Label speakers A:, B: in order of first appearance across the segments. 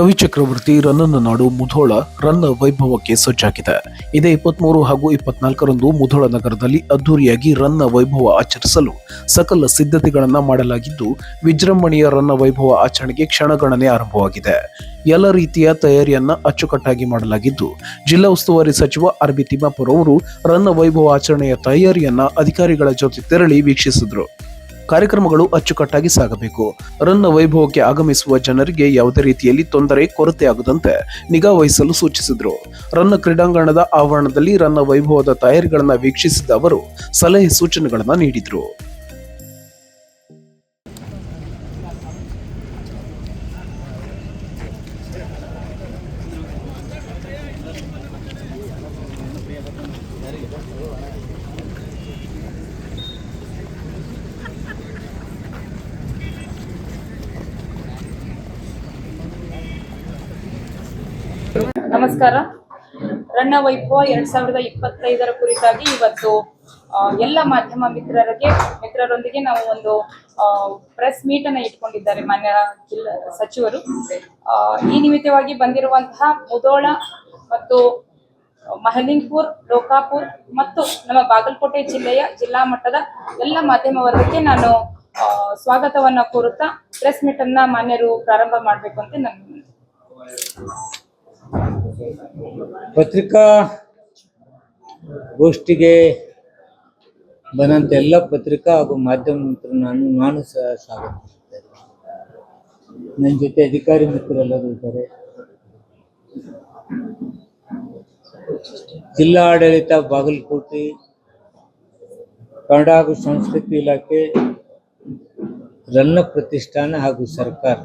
A: ಕವಿ ಚಕ್ರವರ್ತಿ ರನ್ನನ ನಾಡು ಮುಧೋಳ ರನ್ನ ವೈಭವಕ್ಕೆ ಸಜ್ಜಾಗಿದೆ. ಇದೇ ಇಪ್ಪತ್ಮೂರು ಹಾಗೂ ಇಪ್ಪತ್ನಾಲ್ಕರಂದು ಮುಧೋಳ ನಗರದಲ್ಲಿ ಅದ್ದೂರಿಯಾಗಿ ರನ್ನ ವೈಭವ ಆಚರಿಸಲು ಸಕಲ ಸಿದ್ಧತೆಗಳನ್ನು ಮಾಡಲಾಗಿದ್ದು, ವಿಜೃಂಭಣೆಯ ರನ್ನ ವೈಭವ ಆಚರಣೆಗೆ ಕ್ಷಣಗಣನೆ ಆರಂಭವಾಗಿದೆ. ಎಲ್ಲ ರೀತಿಯ ತಯಾರಿಯನ್ನ ಅಚ್ಚುಕಟ್ಟಾಗಿ ಮಾಡಲಾಗಿದ್ದು, ಜಿಲ್ಲಾ ಉಸ್ತುವಾರಿ ಸಚಿವ ಆರ್ ಬಿ ತಿಮ್ಮಾಪುರ್ ಅವರು ರನ್ನ ವೈಭವ ಆಚರಣೆಯ ತಯಾರಿಯನ್ನ ಅಧಿಕಾರಿಗಳ ಜೊತೆ ತೆರಳಿ ವೀಕ್ಷಿಸಿದ್ರು. ಕಾರ್ಯಕ್ರಮಗಳು ಅಚ್ಚುಕಟ್ಟಾಗಿ ಸಾಗಬೇಕು. ರನ್ನ ವೈಭವಕ್ಕೆ ಆಗಮಿಸುವ ಜನರಿಗೆ ಯಾವುದೇ ರೀತಿಯಲ್ಲಿ ತೊಂದರೆ, ಕೊರತೆ ಆಗದಂತೆ ನಿಗಾ ವಹಿಸಲು ಸೂಚಿಸಿದರು. ರನ್ನ ಕ್ರೀಡಾಂಗಣದ ಆವರಣದಲ್ಲಿ ರನ್ನ ವೈಭವದ ತಯಾರಿಗಳನ್ನು ವೀಕ್ಷಿಸಿದ ಅವರು ಸಲಹೆ ಸೂಚನೆಗಳನ್ನು ನೀಡಿದರು.
B: ನಮಸ್ಕಾರ. ರಣ್ಣ ವೈಭವ ಎರಡ್ ಸಾವಿರದ ಇಪ್ಪತ್ತೈದರ ಕುರಿತಾಗಿ ಇವತ್ತು ಎಲ್ಲ ಮಾಧ್ಯಮ ಮಿತ್ರರಿಗೆ, ಮಿತ್ರರೊಂದಿಗೆ ನಾವು ಒಂದು ಪ್ರೆಸ್ ಮೀಟ್ ಅನ್ನ ಇಟ್ಕೊಂಡಿದ್ದಾರೆ ಮಾನ್ಯ ಜಿಲ್ಲಾ ಸಚಿವರು. ಈ ನಿಮಿತ್ತವಾಗಿ ಬಂದಿರುವಂತಹ ಮುದೋಳ ಮತ್ತು ಮಹಲಿಂಗ್ಪುರ್, ಲೋಕಾಪುರ್ ಮತ್ತು ನಮ್ಮ ಬಾಗಲಕೋಟೆ ಜಿಲ್ಲೆಯ ಜಿಲ್ಲಾ ಮಟ್ಟದ ಎಲ್ಲ ಮಾಧ್ಯಮ ವರ್ಗಕ್ಕೆ ನಾನು ಸ್ವಾಗತವನ್ನ ಕೋರುತ್ತಾ ಪ್ರೆಸ್ ಮೀಟ್ ಅನ್ನ ಮಾನ್ಯರು ಪ್ರಾರಂಭ ಮಾಡಬೇಕು ಅಂತ ನನ್ನ
C: ಪತ್ರಿಕಾ ಗೋಷ್ಠಿಗೆ ಬಂದಂಥ ಎಲ್ಲ ಪತ್ರಿಕಾ ಹಾಗೂ ಮಾಧ್ಯಮ ಮಿತ್ರರು ನಾನು ನಾನು ಸಹ ಸ್ವಾಗತ ನನ್ನ ಜೊತೆ ಅಧಿಕಾರಿ ಮಿತ್ರರೆಲ್ಲರೂ ಇದ್ದಾರೆ. ಜಿಲ್ಲಾ ಆಡಳಿತ ಬಾಗಲಕೋಟೆ, ಕನ್ನಡ ಹಾಗೂ ಸಂಸ್ಕೃತಿ ಇಲಾಖೆ, ರನ್ನ ಪ್ರತಿಷ್ಠಾನ ಹಾಗೂ ಸರ್ಕಾರ.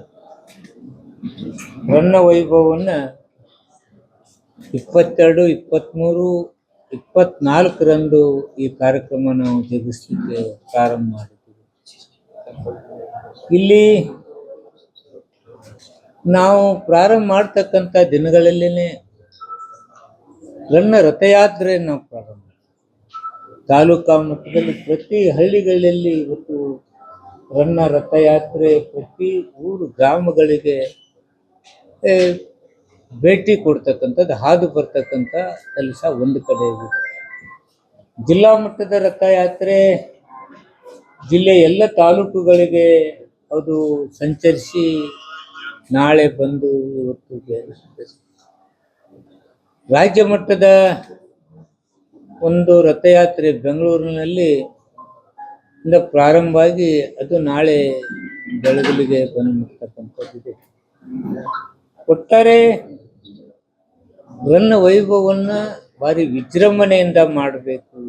C: ರನ್ನ ವೈಭವವನ್ನು ಇಪ್ಪತ್ತೆರಡು ಇಪ್ಪತ್ತ್ಮೂರು ಇಪ್ಪತ್ನಾಲ್ಕರಂದು ಈ ಕಾರ್ಯಕ್ರಮ ನಾವು ಜಗಿಸಲಿಕ್ಕೆ ಪ್ರಾರಂಭ ಮಾಡಿದ್ದೀವಿ ಇಲ್ಲಿ ನಾವು ಪ್ರಾರಂಭ ಮಾಡ್ತಕ್ಕಂಥ ದಿನಗಳಲ್ಲೇ ರನ್ನ ರಥಯಾತ್ರೆ ನಾವು ಪ್ರಾರಂಭ. ತಾಲೂಕಾ ಮಟ್ಟದಲ್ಲಿ ಪ್ರತಿ ಹಳ್ಳಿಗಳಲ್ಲಿ ಇವತ್ತು ರನ್ನ ರಥಯಾತ್ರೆ ಪ್ರತಿ ಊರು, ಗ್ರಾಮಗಳಿಗೆ ಭೇಟಿ ಕೊಡ್ತಕ್ಕಂಥದ್ದು, ಹಾದು ಬರ್ತಕ್ಕಂಥ ಕೆಲಸ ಒಂದು ಕಡೆ ಇದೆ. ಜಿಲ್ಲಾ ಮಟ್ಟದ ರಥಯಾತ್ರೆ ಜಿಲ್ಲೆಯ ಎಲ್ಲ ತಾಲೂಕುಗಳಿಗೆ ಅದು ಸಂಚರಿಸಿ ನಾಳೆ ಬಂದು ಇವತ್ತು ರಾಜ್ಯ ಮಟ್ಟದ ಒಂದು ರಥಯಾತ್ರೆ ಬೆಂಗಳೂರಿನಲ್ಲಿ ಇಂದ ಪ್ರಾರಂಭವಾಗಿ ಅದು ನಾಳೆ ಬೆಳಗಲಿಗೆ ಬಂದು ಮುಟ್ತಕ್ಕಂಥದ್ದಿದೆ ಒಟ್ಟಾರೆ ರನ್ನ ವೈಭವವನ್ನ ಭಾರಿ ವಿಜೃಂಭಣೆಯಿಂದ ಮಾಡಬೇಕು.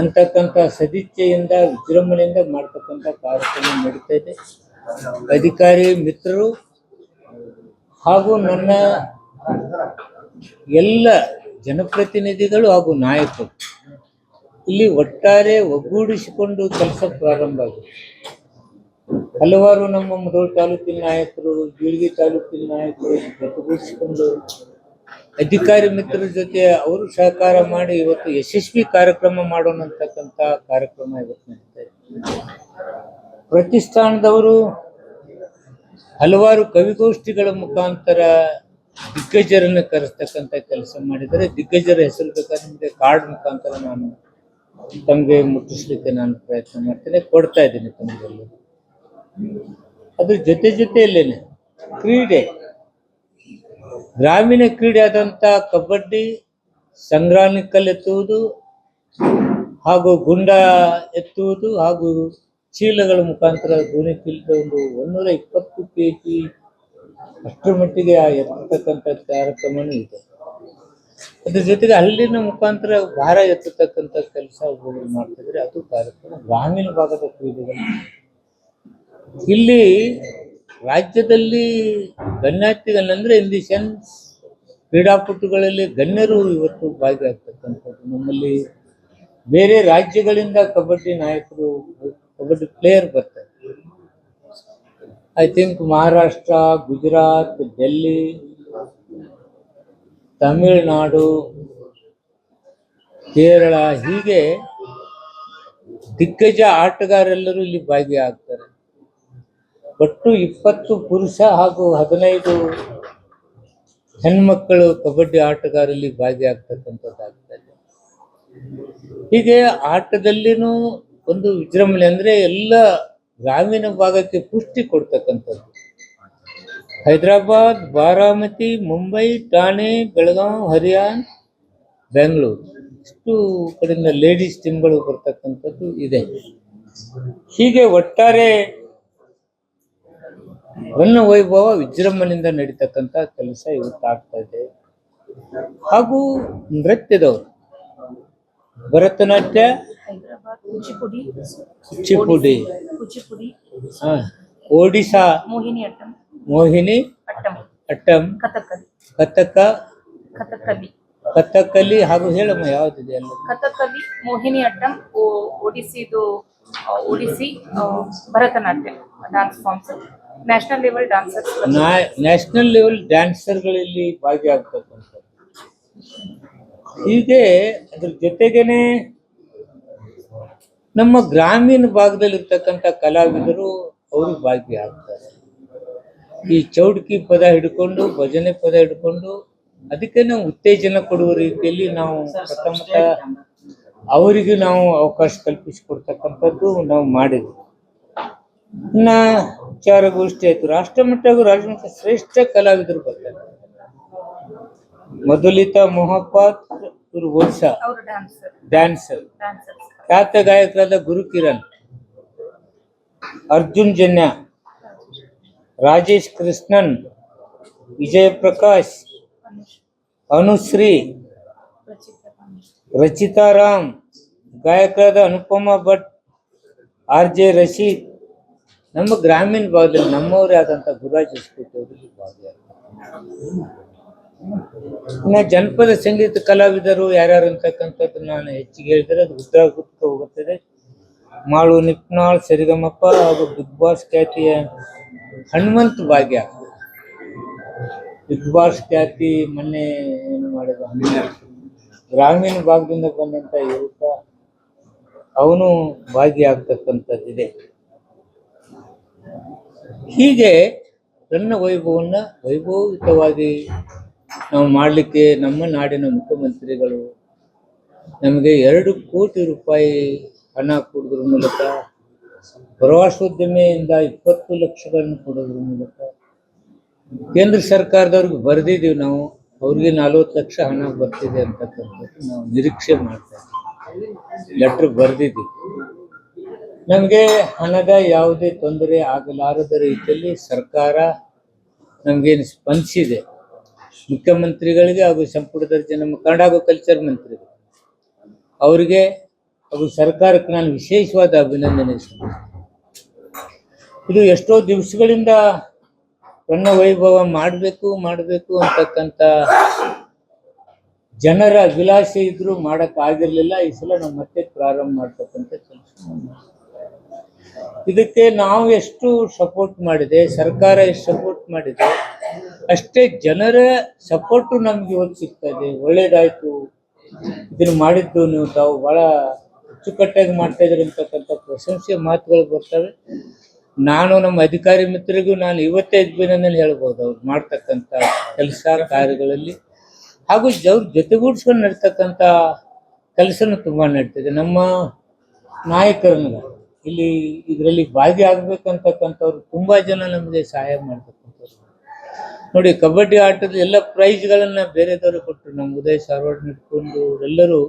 C: ಅಂತಕ್ಕಂಥ ಸದಿಚ್ಛೆಯಿಂದ ವಿಜೃಂಭಣೆಯಿಂದ ಮಾಡ್ತಕ್ಕಂಥ ಕಾರ್ಯಕ್ರಮ ನಡೀತಾ ಇದೆ. ಅಧಿಕಾರಿ ಮಿತ್ರರು ಹಾಗೂ ನನ್ನ ಎಲ್ಲ ಜನಪ್ರತಿನಿಧಿಗಳು ಹಾಗೂ ನಾಯಕರು ಇಲ್ಲಿ ಒಟ್ಟಾರೆ ಒಗ್ಗೂಡಿಸಿಕೊಂಡು ಕೆಲಸ ಪ್ರಾರಂಭ ಆಗಿದೆ. ಹಲವಾರು ನಮ್ಮ ಮುಧೋಳ ತಾಲೂಕಿನ ನಾಯಕರು ಬೀಳ್ಗಿ ತಾಲೂಕಿನ ನಾಯಕರು ಜೊತೆಗೂಡಿಸಿಕೊಂಡು ಅಧಿಕಾರಿ ಮಿತ್ರರ ಜೊತೆ ಅವರು ಸಹಕಾರ ಮಾಡಿ ಇವತ್ತು ಯಶಸ್ವಿ ಕಾರ್ಯಕ್ರಮ ಮಾಡೋಣ ಅಂತಕ್ಕಂಥ ಕಾರ್ಯಕ್ರಮ ಇವತ್ತು ಪ್ರತಿಷ್ಠಾನದವರು ಹಲವಾರು ಕವಿಗೋಷ್ಠಿಗಳ ಮುಖಾಂತರ ದಿಗ್ಗಜರನ್ನು ಕರೆಸ್ತಕ್ಕಂಥ ಕೆಲಸ ಮಾಡಿದರೆ ದಿಗ್ಗಜರ ಹೆಸರು ಬೇಕಾದ್ರೆ ನಿಮಗೆ ಕಾರ್ಡ್ ಮುಖಾಂತರ ನಾನು ತಮಗೆ ಮುಟ್ಟಿಸ್ಲಿಕ್ಕೆ ನಾನು ಪ್ರಯತ್ನ ಮಾಡ್ತೇನೆ. ಕೊಡ್ತಾ ಇದ್ದೀನಿ ತಮಗೆಲ್ಲ ಅದ್ರ ಜೊತೆ ಜೊತೆಯಲ್ಲೇನೆ ಕ್ರೀಡೆ. ಗ್ರಾಮೀಣ ಕ್ರೀಡೆ ಆದಂಥ ಕಬಡ್ಡಿ ಸಂಗ್ರಾಮಿಕಲ್ ಎತ್ತುವುದು ಹಾಗೂ ಗುಂಡ ಎತ್ತುವುದು ಹಾಗೂ ಚೀಲಗಳ ಮುಖಾಂತರ ಗೋಣಿ ಚೀಲದ ಒಂದು ಒಂದೂರ ಇಪ್ಪತ್ತು ಕೆ ಜಿ ಅಷ್ಟರ ಮಟ್ಟಿಗೆ ಆ ಎತ್ತತಕ್ಕಂಥ ಕಾರ್ಯಕ್ರಮನೂ ಇದೆ. ಅದ್ರ ಜೊತೆಗೆ ಹಳ್ಳಿನ ಮುಖಾಂತರ ಭಾರ ಎತ್ತತಕ್ಕಂಥ ಕೆಲಸ ಮಾಡ್ತಿದ್ರೆ ಅದು ಕಾರ್ಯಕ್ರಮ ಗ್ರಾಮೀಣ ಭಾಗದ ಕ್ರೀಡೆಗಳು. ಇಲ್ಲಿ ರಾಜ್ಯದಲ್ಲಿ ಗಣ್ಯಾತಿಗಳಂದ್ರೆ ಇನ್ ದಿ ಸೆನ್ಸ್ ಕ್ರೀಡಾಪಟುಗಳಲ್ಲಿ ಗಣ್ಯರು ಇವತ್ತು ಭಾಗಿಯಾಗ್ತಕ್ಕಂಥದ್ದು. ನಮ್ಮಲ್ಲಿ ಬೇರೆ ರಾಜ್ಯಗಳಿಂದ ಕಬಡ್ಡಿ ನಾಯಕರು, ಕಬಡ್ಡಿ ಪ್ಲೇಯರ್ ಬರ್ತಾರೆ. ಐ ಥಿಂಕ್ ಮಹಾರಾಷ್ಟ್ರ ಗುಜರಾತ್ ಡೆಲ್ಲಿ ತಮಿಳುನಾಡು ಕೇರಳ ಹೀಗೆ ದಿಗ್ಗಜ ಆಟಗಾರೆಲ್ಲರೂ ಇಲ್ಲಿ ಭಾಗಿಯಾಗ್ತಾರೆ. ಒಟ್ಟು ಇಪ್ಪತ್ತು ಪುರುಷ ಹಾಗೂ ಹದಿನೈದು ಹೆಣ್ಮಕ್ಕಳು ಕಬಡ್ಡಿ ಆಟಗಾರಲ್ಲಿ ಭಾಗಿಯಾಗ್ತಕ್ಕಂಥದ್ದಾಗ್ತದೆ ಹೀಗೆ ಆಟದಲ್ಲಿನೂ ಒಂದು ವಿಜೃಂಭಣೆ ಅಂದರೆ ಎಲ್ಲ ಗ್ರಾಮೀಣ ಭಾಗಕ್ಕೆ ಪುಷ್ಟಿ ಕೊಡ್ತಕ್ಕಂಥದ್ದು. ಹೈದರಾಬಾದ್, ಬಾರಾಮತಿ, ಮುಂಬೈ, ಠಾಣೆ, ಬೆಳಗಾಂ, ಹರಿಯಾಣ, ಬೆಂಗಳೂರು. ಇಷ್ಟು ಕಡೆಯಿಂದ ಲೇಡೀಸ್ ಟೀಮ್ಗಳು ಬರ್ತಕ್ಕಂಥದ್ದು ಇದೆ. ಹೀಗೆ ಒಟ್ಟಾರೆ ರನ್ನ ವೈಭವ ವಿಜೃಂಭಣೆಯಿಂದ ನಡೀತಕ್ಕಂಥ ಕೆಲಸ ಇವತ್ತು ಆಗ್ತಾ ಇದೆ. ಹಾಗೂ ನೃತ್ಯದವರು ಭರತನಾಟ್ಯ
B: ಕೂಚಿಪುಡಿ
C: ಕುಚಿಪುಡಿ.
B: ಕೂಚಿಪುಡಿ
C: ಹಾ, ಒಡಿಶಾ
B: ಮೋಹಿನಿ ಅಟ್ಟಂ
C: ಮೋಹಿನಿ
B: ಅಟ್ಟಂ
C: ಅಟ್ಟಂ
B: ಕಥಕ್ಕಲಿ
C: ಕಥಕ
B: ಕಥಕ್ಕಲಿ.
C: ಕಥಕಲಿ ಹಾಗೂ ಹೇಳಮ್ಮ ಯಾವ್ದಿದೆ ಅಲ್ಲ?
B: Kathakali Mohini Attam ಒಡಿಸಿದು Odissi Bharatanatyam dance forms national level dancers
C: national level ಡ್ಯಾನ್ಸರ್ಗಳಲ್ಲಿ ಭಾಗಿಯಾಗ್ತಕ್ಕಂಥದ್ದು. ಹೀಗೆ ಅದ್ರ ಜೊತೆಗೇನೆ ನಮ್ಮ ಗ್ರಾಮೀಣ ಭಾಗದಲ್ಲಿ ಇರ್ತಕ್ಕಂಥ ಕಲಾವಿದರು ಅವರು ಭಾಗಿಯಾಗ್ತಾರೆ. ಈ ಚೌಡ್ಕಿ ಪದ ಹಿಡ್ಕೊಂಡು, ಭಜನೆ ಪದ ಹಿಡ್ಕೊಂಡು, ಅದಕ್ಕೆ ನಾವು ಉತ್ತೇಜನ ಕೊಡುವ ರೀತಿಯಲ್ಲಿ ನಾವು ಪ್ರಥಮ ಅವರಿಗೆ ನಾವು ಅವಕಾಶ ಕಲ್ಪಿಸಿಕೊಡ್ತಕ್ಕಂಥದ್ದು ನಾವು ಮಾಡಿದ್ವಿ. ಇನ್ನ ವಿಚಾರಗೋಷ್ಠಿ ಆಯ್ತು ರಾಷ್ಟ್ರ ಮಟ್ಟ ಹಾಗೂ ರಾಜ್ಯ ಮಟ್ಟ ಶ್ರೇಷ್ಠ ಕಲಾವಿದರು ಬರ್ತಾರೆ ಮಧುಲಿತಾ ಮೊಹಪಾತ್ ಇವರು ಒಡಿಶಾ
B: ಅವರು ಡಾನ್ಸರ್
C: ಡ್ಯಾನ್ಸರ್
B: ಡಾನ್ಸರ್ಸ್
C: ಖ್ಯಾತ ಗಾಯಕರಾದ ಗುರು ಕಿರಣ್ ಅರ್ಜುನ್ ಜನ್ಯ ರಾಜೇಶ್ ಕೃಷ್ಣನ್ ವಿಜಯ ಪ್ರಕಾಶ್ ಅನುಶ್ರೀ ರಚಿತಾ ರಾಮ್ ಗಾಯಕರಾದ ಅನುಪಮಾ ಭಟ್ ಆರ್ ಜೆ ರಶೀದ್ ನಮ್ಮ ಗ್ರಾಮೀಣ ಭಾಗದಲ್ಲಿ ನಮ್ಮವರೇ ಆದಂತ ಗುರುರಾಜ್ ಭಾಗಿಯಾಗ್ತಾರೆ ಇನ್ನು ಜನಪದ ಸಂಗೀತ ಕಲಾವಿದರು ಯಾರ್ಯಾರು ಅಂತಕ್ಕಂಥದ್ದು ನಾನು ಹೆಚ್ಚಿಗೆ ಹೇಳಿದರೆ ಅದು ಉದ್ರಾಗುತ್ತ ಗುತ್ತ ಹೋಗುತ್ತದೆ. ಮಾಳು ನಿಪ್ನಾಳ್ ಸರಿಗಮಪ್ಪ ಹಾಗೂ ಬಿಗ್ ಬಾಸ್ ಖ್ಯಾತಿಯ ಹನುಮಂತ್ ಭಾಗ್ಯ. ಬಿಗ್ ಬಾಸ್ ಖ್ಯಾತಿ ಮೊನ್ನೆ ಏನು ಮಾಡಿದ. ಗ್ರಾಮೀಣ ಭಾಗದಿಂದ ಬಂದಂತ ಯುವಕ ಅವನು ಭಾಗಿಯಾಗ್ತಕ್ಕಂಥದ್ದಿದೆ ಹೀಗೆ ನನ್ನ ವೈಭವನ್ನ ವೈಭವಯುತವಾಗಿ ನಾವು ಮಾಡಲಿಕ್ಕೆ ನಮ್ಮ ನಾಡಿನ ಮುಖ್ಯಮಂತ್ರಿಗಳು ನಮಗೆ ಎರಡು ಕೋಟಿ ರೂಪಾಯಿ ಹಣ ಕೊಡೋದ್ರ ಮೂಲಕ, ಪ್ರವಾಸೋದ್ಯಮೆಯಿಂದ ಇಪ್ಪತ್ತು ಲಕ್ಷಗಳನ್ನು ಕೊಡೋದ್ರ ಮೂಲಕ ಕೇಂದ್ರ ಸರ್ಕಾರದವ್ರಿಗೆ ಬರೆದಿದ್ದೀವಿ ನಾವು, ಅವ್ರಿಗೆ ನಲ್ವತ್ತು ಲಕ್ಷ ಹಣ ಬರ್ತಿದೆ ಅಂತಕ್ಕಂಥದ್ದು ನಾವು ನಿರೀಕ್ಷೆ ಮಾಡ್ತಾ ಇದ್ದೀವಿ. ಲೆಟ್ರ್ ಬರೆದಿದ್ದೀವಿ. ನಮಗೆ ಹಣದ ಯಾವುದೇ ತೊಂದರೆ ಆಗಲಾರದ ರೀತಿಯಲ್ಲಿ ಸರ್ಕಾರ ನಮಗೇನು ಸ್ಪಂದಿಸಿದೆ. ಮುಖ್ಯಮಂತ್ರಿಗಳಿಗೆ ಹಾಗೂ ಸಂಪುಟ ದರ್ಜೆ ನಮ್ಮ ಕನ್ನಡ ಹಾಗೂ ಕಲ್ಚರ್ ಮಂತ್ರಿಗಳು. ಅವರಿಗೆ ಹಾಗೂ ಸರ್ಕಾರಕ್ಕೆ ನಾನು ವಿಶೇಷವಾದ ಅಭಿನಂದನೆ. ಇದು ಎಷ್ಟೋ ದಿವಸಗಳಿಂದ ನನ್ನ ವೈಭವ ಮಾಡಬೇಕು ಮಾಡಬೇಕು ಅಂತಕ್ಕಂಥ ಜನರ ಅಭಿಲಾಷೆ ಇದ್ರೂ ಮಾಡೋಕ್ಕಾಗಿರಲಿಲ್ಲ. ಈ ಸಲ ನಾವು ಮತ್ತೆ ಪ್ರಾರಂಭ ಮಾಡ್ತಕ್ಕಂಥ ಕೆಲಸ. ಇದಕ್ಕೆ ನಾವು ಎಷ್ಟು ಸಪೋರ್ಟ್ ಮಾಡಿದೆ, ಸರ್ಕಾರ ಎಷ್ಟು ಸಪೋರ್ಟ್ ಮಾಡಿದೆ, ಅಷ್ಟೇ ಜನರ ಸಪೋರ್ಟ್ ನಮ್ಗೆ ಇವತ್ತು ಸಿಗ್ತಾ ಇದೆ ಒಳ್ಳೇದಾಯ್ತು. ಇದನ್ನ ಮಾಡಿದ್ದು ನೀವು ತಾವು ಬಹಳ ಅಚ್ಚುಕಟ್ಟಾಗಿ ಮಾಡ್ತಾ ಇದ್ರಿ ಅಂತಕ್ಕಂಥ ಪ್ರಶಂಸೆ ಮಾತುಗಳು ಬರ್ತವೆ. ನಾನು ನಮ್ಮ ಅಧಿಕಾರಿ ಮಿತ್ರರಿಗೂ ನಾನು ಇವತ್ತೇ ಅಭಿನಂದನೆ ಹೇಳ್ಬೋದು ಅವ್ರು ಮಾಡ್ತಕ್ಕಂಥ ಕೆಲಸ ಕಾರ್ಯಗಳಲ್ಲಿ. ಹಾಗೂ ಅವ್ರ ಜೊತೆಗೂಡಿಸ್ಕೊಂಡು ನಡ್ತಕ್ಕಂಥ ಕೆಲಸನೂ ತುಂಬ ನಡೀತಿದೆ. ನಮ್ಮ ನಾಯಕರನ್ನ ಇಲ್ಲಿ ಇದರಲ್ಲಿ ಭಾಗಿಯಾಗಬೇಕಂತಕ್ಕಂಥವ್ರು ತುಂಬಾ ಜನ ನಮಗೆ ಸಹಾಯ ಮಾಡ್ತಕ್ಕಂಥವ್ರು. ನೋಡಿ, ಕಬಡ್ಡಿ ಆಟದ ಎಲ್ಲ ಪ್ರೈಸ್ಗಳನ್ನ ಬೇರೆದವರು ಕೊಟ್ಟರು ನಮ್ಮ ಉದಯ ಸಾರ್ವಾಡ್ ಇಟ್ಕೊಂಡು ಎಲ್ಲರೂ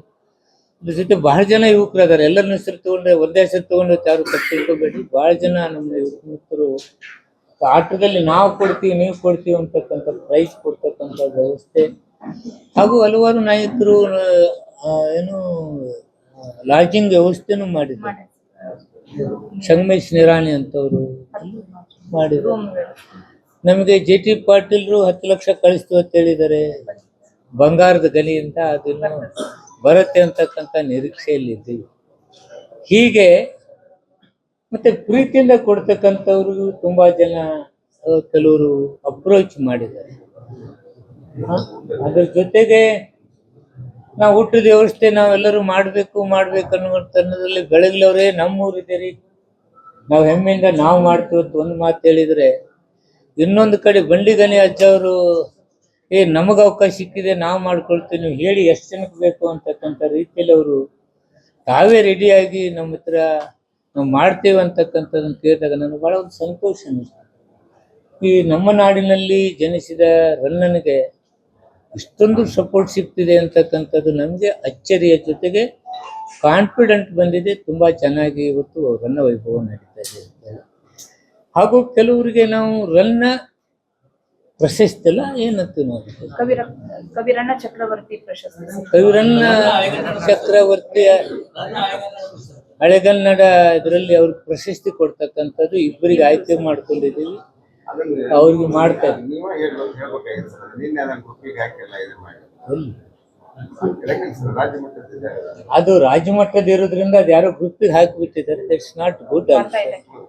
C: ಇದ್ರ ಜೊತೆ ಬಹಳ ಜನ ಯುವಕರದಾರೆ. ಎಲ್ಲರನ್ನ ಹೆಸರು ತಗೊಂಡ್ರೆ, ಒಂದೇ ಹೆಸರು ತಗೊಂಡ್ರೆ ಯಾರು ಕಟ್ಟಿಟ್ಕೋಬೇಡಿ ಬಹಳ ಜನ ನಮ್ಮ ಯುವಕರು ಆಟದಲ್ಲಿ ನಾವು ಕೊಡ್ತೀವಿ, ನೀವು ಕೊಡ್ತೀವಿ ಅಂತಕ್ಕಂಥ ಪ್ರೈಸ್ ಕೊಡ್ತಕ್ಕಂಥ ವ್ಯವಸ್ಥೆ. ಹಾಗೂ ಹಲವಾರು ನಾಯಕರು ಏನು ಲಾಡ್ಜಿಂಗ್ ವ್ಯವಸ್ಥೆನೂ ಮಾಡಿದ್ದಾರೆ. ಸಂಗಮೇಶ್ ನಿರಾಣಿ ಅಂತವರು ಮಾಡಿದ್ರು. ನಮಗೆ ಜೆ ಟಿ ಪಾಟೀಲ್ರು ಹತ್ತು ಲಕ್ಷ ಕಳಿಸ್ತು ಅಂತ ಹೇಳಿದ್ದಾರೆ ಬಂಗಾರದ ಗಲಿಯಿಂದ ಅದನ್ನು ಬರುತ್ತೆ ಅಂತಕ್ಕಂಥ ನಿರೀಕ್ಷೆಯಲ್ಲಿದ್ದೀವಿ ಹೀಗೆ ಮತ್ತೆ ಪ್ರೀತಿಯಿಂದ ಕೊಡ್ತಕ್ಕಂಥವ್ರಿಗೂ ತುಂಬಾ ಜನ, ಕೆಲವರು ಅಪ್ರೋಚ್ ಮಾಡಿದ್ದಾರೆ? ಅದ್ರ ಜೊತೆಗೆ ನಾವು ಹುಟ್ಟಿದ ವ್ಯವಸ್ಥೆ ನಾವೆಲ್ಲರೂ ಮಾಡಬೇಕು, ಮಾಡ್ಬೇಕು ಅನ್ನೋದ್ರಲ್ಲಿ ಬೆಳಗ್ಲವರೇ ನಮ್ಮೂರಿದ್ದೀರಿ ನಾವು ಹೆಮ್ಮೆಯಿಂದ ನಾವು ಮಾಡ್ತೀವಿ ಅಂತ ಒಂದು ಮಾತು ಹೇಳಿದ್ರೆ, ಇನ್ನೊಂದು ಕಡೆ ಬಂಡಿಗನಿ ಅಜ್ಜವರು, ಏ, ನಮಗೆ ಅವಕಾಶ ಸಿಕ್ಕಿದೆ, ನಾವು ಮಾಡ್ಕೊಳ್ತೀವಿ, ನೀವು ಹೇಳಿ ಎಷ್ಟು ಜನಕ್ಕೆ ಬೇಕು? ಅಂತಕ್ಕಂಥ ರೀತಿಯಲ್ಲಿ ಅವರು ತಾವೇ ರೆಡಿಯಾಗಿ ನಮ್ಮ ಹತ್ರ ನಾವು ಮಾಡ್ತೇವೆ ಅಂತಕ್ಕಂಥದ್ದನ್ನು ಕೇಳಿದಾಗ ನನಗೆ ಬಹಳ ಒಂದು ಸಂತೋಷ ಈ ನಮ್ಮ ನಾಡಿನಲ್ಲಿ ಜನಿಸಿದ ರನ್ನನಿಗೆ ಇಷ್ಟೊಂದು ಸಪೋರ್ಟ್ ಸಿಗ್ತಿದೆ ಅಂತಕ್ಕಂಥದ್ದು ನಮಗೆ ಅಚ್ಚರಿಯ ಜೊತೆಗೆ ಕಾನ್ಫಿಡೆಂಟ್ ಬಂದಿದೆ ತುಂಬಾ ಚೆನ್ನಾಗಿ ಇವತ್ತು ರನ್ನ ವೈಭವ ನಡೀತಾ ಇದೆ ಅಂತ ಹೇಳಿ. ಹಾಗೂ ಕೆಲವರಿಗೆ ನಾವು ರನ್ನ ಪ್ರಶಸ್ತಿ ಅಲ್ಲ ಏನಂತ ನೋಡಿ ಅದಕ್ಕೆ?
B: ಕವಿರ ಕವಿರಣ್ಣ ಚಕ್ರವರ್ತಿ ಪ್ರಶಸ್ತಿ
C: ಕವಿರನ್ನ ಚಕ್ರವರ್ತಿಯ ಹಳೆಗನ್ನಡ ಇದರಲ್ಲಿ ಅವ್ರಿಗೆ ಪ್ರಶಸ್ತಿ ಕೊಡ್ತಕ್ಕಂಥದ್ದು ಇಬ್ಬರಿಗೆ ಆಯ್ಕೆ ಮಾಡ್ಕೊಂಡಿದ್ದೀವಿ ಅವ್ರಿಗೆ
D: ಮಾಡ್ತಾರೆ.
C: ಅದು ರಾಜ್ಯ ಮಟ್ಟದ ಇರೋದ್ರಿಂದ ಅದು ಯಾರೋ ಗ್ರೂಪಿಗೆ ಹಾಕಿಬಿಟ್ಟಿದ್ದಾರೆ. ದಟ್ಸ್ ನಾಟ್ ಗುಡ್
B: ವಾರ್ತಾ ಇಲಾಖೆ.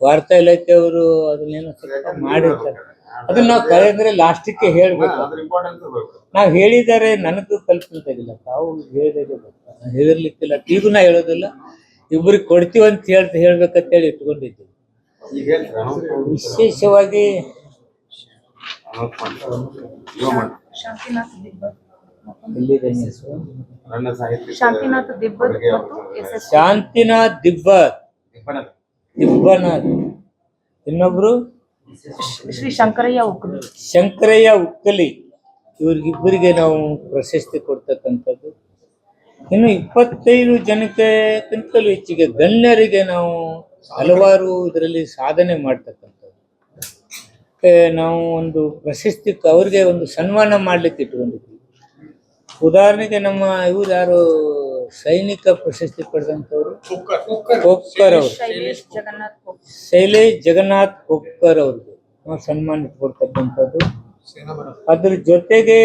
C: ವಾರ್ತಾ ಇಲಾಖೆ ಅವರು ಅದನ್ನೇನು ಸ್ವಲ್ಪ ಮಾಡಿರ್ತಾರೆ ಅದನ್ನ ನಾವು ಕರೆದ್ರೆ ಲಾಸ್ಟಿಗೆ ಹೇಳ್ಬೇಕು. ನಾವ್ ಹೇಳಿದರೆ ನನಗೂ ಕಲ್ಪನೆ ತೆಗಿಲ್ಲ. ತಾವು ಹೇಳಿದಾಗೆ ಬರ್ತಾರೆ ಹೆದರ್ಲಿಕ್ಕಿಲ್ಲ ಈಗೂ ನಾ ಹೇಳೋದಿಲ್ಲ. ಇಬ್ಬರಿಗೆ ಕೊಡ್ತೀವಂತ ಅಂತ ಹೇಳ್ತಾ ಹೇಳ್ಬೇಕಂತ ಹೇಳಿ ಇಟ್ಕೊಂಡಿದ್ದೀವಿ ವಿಶೇಷವಾಗಿ
B: ಶಾಂತಿನಾಥ್ ದಿಬ್ಬದ್
C: ದಿಬ್ಬತ್. ದಿಬ್ಬನಾಥ್. ಇನ್ನೊಬ್ರು?
B: ಶ್ರೀ ಶಂಕರಯ್ಯ ಉಕ್ಕಲಿ
C: ಶಂಕರಯ್ಯ ಉಕ್ಕಲಿ ಇವ್ರಿಗಿಬ್ಬರಿಗೆ ನಾವು ಪ್ರಶಸ್ತಿ ಕೊಡ್ತಕ್ಕಂಥದ್ದು. ಇನ್ನು ಇಪ್ಪತ್ತೈದು ಜನಕ್ಕಿಂತಲೂ ಹೆಚ್ಚಿಗೆ ಗಣ್ಯರಿಗೆ ನಾವು ಹಲವಾರು ಇದರಲ್ಲಿ ಸಾಧನೆ ಮಾಡ್ತಕ್ಕಂಥದ್ದು. ನಾವು ಒಂದು ಪ್ರಶಸ್ತಿ ಅವ್ರಿಗೆ ಒಂದು ಸನ್ಮಾನ ಮಾಡಲಿಕ್ಕೆ ಇಟ್ಕೊಂಡಿದ್ವಿ ಉದಾಹರಣೆಗೆ ನಮ್ಮ ಇವ್ರು ಯಾರು ಸೈನಿಕ ಪ್ರಶಸ್ತಿ ಪಡೆದಂಥವ್ರು? ಕೊಕ್ಕರ್. ಅವರು.
B: ಶೈಲೇಶ್ ಜಗನ್ನಾಥ್
C: ಕೊಕ್ಕರ್. ಅವ್ರಿಗೆ ನಾವು ಸನ್ಮಾನ ಕೊಡ್ತಕ್ಕಂಥದ್ದು. ಅದ್ರ ಜೊತೆಗೆ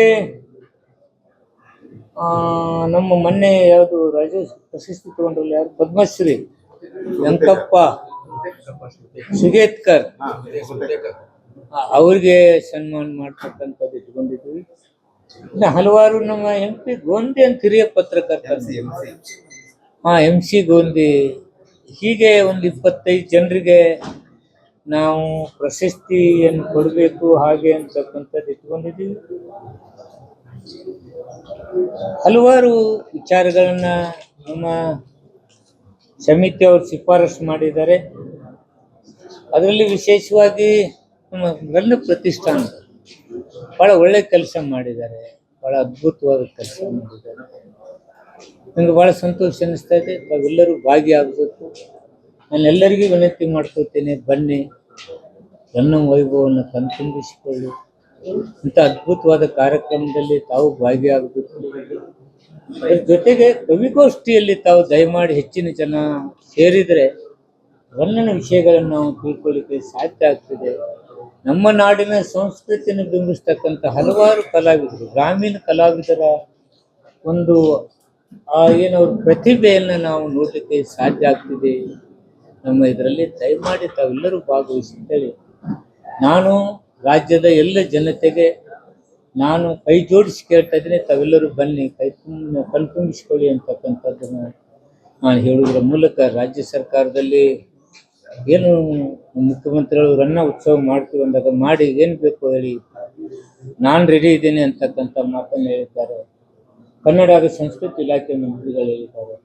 C: ಆ, ನಮ್ಮ ಮೊನ್ನೆ ಯಾವುದು ರಾಜೇಶ್ ಪ್ರಶಸ್ತಿ ತಗೊಂಡ್ರಲ್ಲ ಯಾರು? ಪದ್ಮಶ್ರೀ. ವೆಂಕಪ್ಪ ಸುಗೇತ್ಕರ್. ಅವ್ರಿಗೆ ಸನ್ಮಾನ ಮಾಡ್ತಕ್ಕಂಥದ್ದು ಇಟ್ಕೊಂಡಿದ್ವಿ ಹಲವಾರು ನಮ್ಮ ಎಂ ಪಿ ಗೋಂದಿ ಅಂತ ಹಿರಿಯ ಪತ್ರಕರ್ತ. ಹಾ ಎಂ ಸಿ ಗೋಂದಿ. ಹೀಗೆ ಒಂದು ಇಪ್ಪತ್ತೈದು ಜನರಿಗೆ ನಾವು ಪ್ರಶಸ್ತಿಯನ್ನು ಕೊಡಬೇಕು ಹಾಗೆ ಅಂತಕ್ಕಂಥದ್ದು ಇಟ್ಕೊಂಡಿದ್ದೀವಿ. ಹಲವಾರು ವಿಚಾರಗಳನ್ನು ನಮ್ಮ ಸಮಿತಿಯವರು ಶಿಫಾರಸು ಮಾಡಿದ್ದಾರೆ. ಅದರಲ್ಲಿ ವಿಶೇಷವಾಗಿ ನಮ್ಮ ನನ್ನ ಪ್ರತಿಷ್ಠಾನ, ಬಹಳ ಒಳ್ಳೆ ಕೆಲಸ ಮಾಡಿದ್ದಾರೆ. ಬಹಳ ಅದ್ಭುತವಾದ ಕೆಲಸ ಮಾಡಿದ್ದಾರೆ. ನನಗೆ ಬಹಳ ಸಂತೋಷ ಅನ್ನಿಸ್ತಾ ಇದೆ. ತಾವೆಲ್ಲರೂ ಭಾಗಿಯಾಗಬೇಕು ನಾನು ಎಲ್ಲರಿಗೂ ವಿನಂತಿ ಮಾಡ್ಕೊತೇನೆ ಬನ್ನಿ. ನನ್ನ ವೈಭವವನ್ನು ಕಣ್ತುಂಬಿಸಿಕೊಳ್ಳಿ. ಇಂಥ ಅದ್ಭುತವಾದ ಕಾರ್ಯಕ್ರಮದಲ್ಲಿ ತಾವು ಭಾಗಿಯಾಗಬೇಕು. ಅದ್ರ ಜೊತೆಗೆ ಕವಿಗೋಷ್ಠಿಯಲ್ಲಿ ತಾವು ದಯಮಾಡಿ ಹೆಚ್ಚಿನ ಜನ ಸೇರಿದರೆ ವಣ್ಣನ ವಿಷಯಗಳನ್ನು ನಾವು ತಿಳ್ಕೊಳ್ಳಿಕ್ಕೆ ಸಾಧ್ಯ ಆಗ್ತದೆ. ನಮ್ಮ ನಾಡಿನ ಸಂಸ್ಕೃತಿಯನ್ನು ಬಿಂಬಿಸ್ತಕ್ಕಂಥ ಹಲವಾರು ಕಲಾವಿದರು, ಗ್ರಾಮೀಣ ಕಲಾವಿದರ ಒಂದು, ಆ ಏನವ್ರ ಪ್ರತಿಭೆಯನ್ನು ನಾವು ನೋಡಲಿಕ್ಕೆ ಸಾಧ್ಯ ಆಗ್ತಿದೆ. ನಮ್ಮ ಇದರಲ್ಲಿ ದಯಮಾಡಿ ತಾವೆಲ್ಲರೂ ಭಾಗವಹಿಸಿದ್ದೇವೆ ನಾನು ರಾಜ್ಯದ ಎಲ್ಲ ಜನತೆಗೆ ನಾನು ಕೈ ಜೋಡಿಸಿ ಕೇಳ್ತಾ ಇದ್ದೀನಿ, ತಾವೆಲ್ಲರೂ ಬನ್ನಿ, ಕೈ ತುಂಬ ಕಣ್ತುಂಬಿಸ್ಕೊಳ್ಳಿ ಅಂತಕ್ಕಂಥದ್ದನ್ನು ನಾನು ಹೇಳುವುದರ ಮೂಲಕ ರಾಜ್ಯ ಸರ್ಕಾರದಲ್ಲಿ ಏನು ಮುಖ್ಯಮಂತ್ರಿಗಳು ರನ್ನ ಉತ್ಸವ ಮಾಡ್ತೀವಿ ಅಂದಾಗ ಮಾಡಿ ಏನು ಬೇಕು ಹೇಳಿ ನಾನು ರೆಡಿ ಇದ್ದೀನಿ ಅಂತಕ್ಕಂಥ ಮಾತನ್ನು ಹೇಳಿದ್ದಾರೆ. ಕನ್ನಡ ಹಾಗೂ ಸಂಸ್ಕೃತಿ ಇಲಾಖೆಯ ಮಂತ್ರಿಗಳು ಹೇಳಿದ್ದಾರೆ.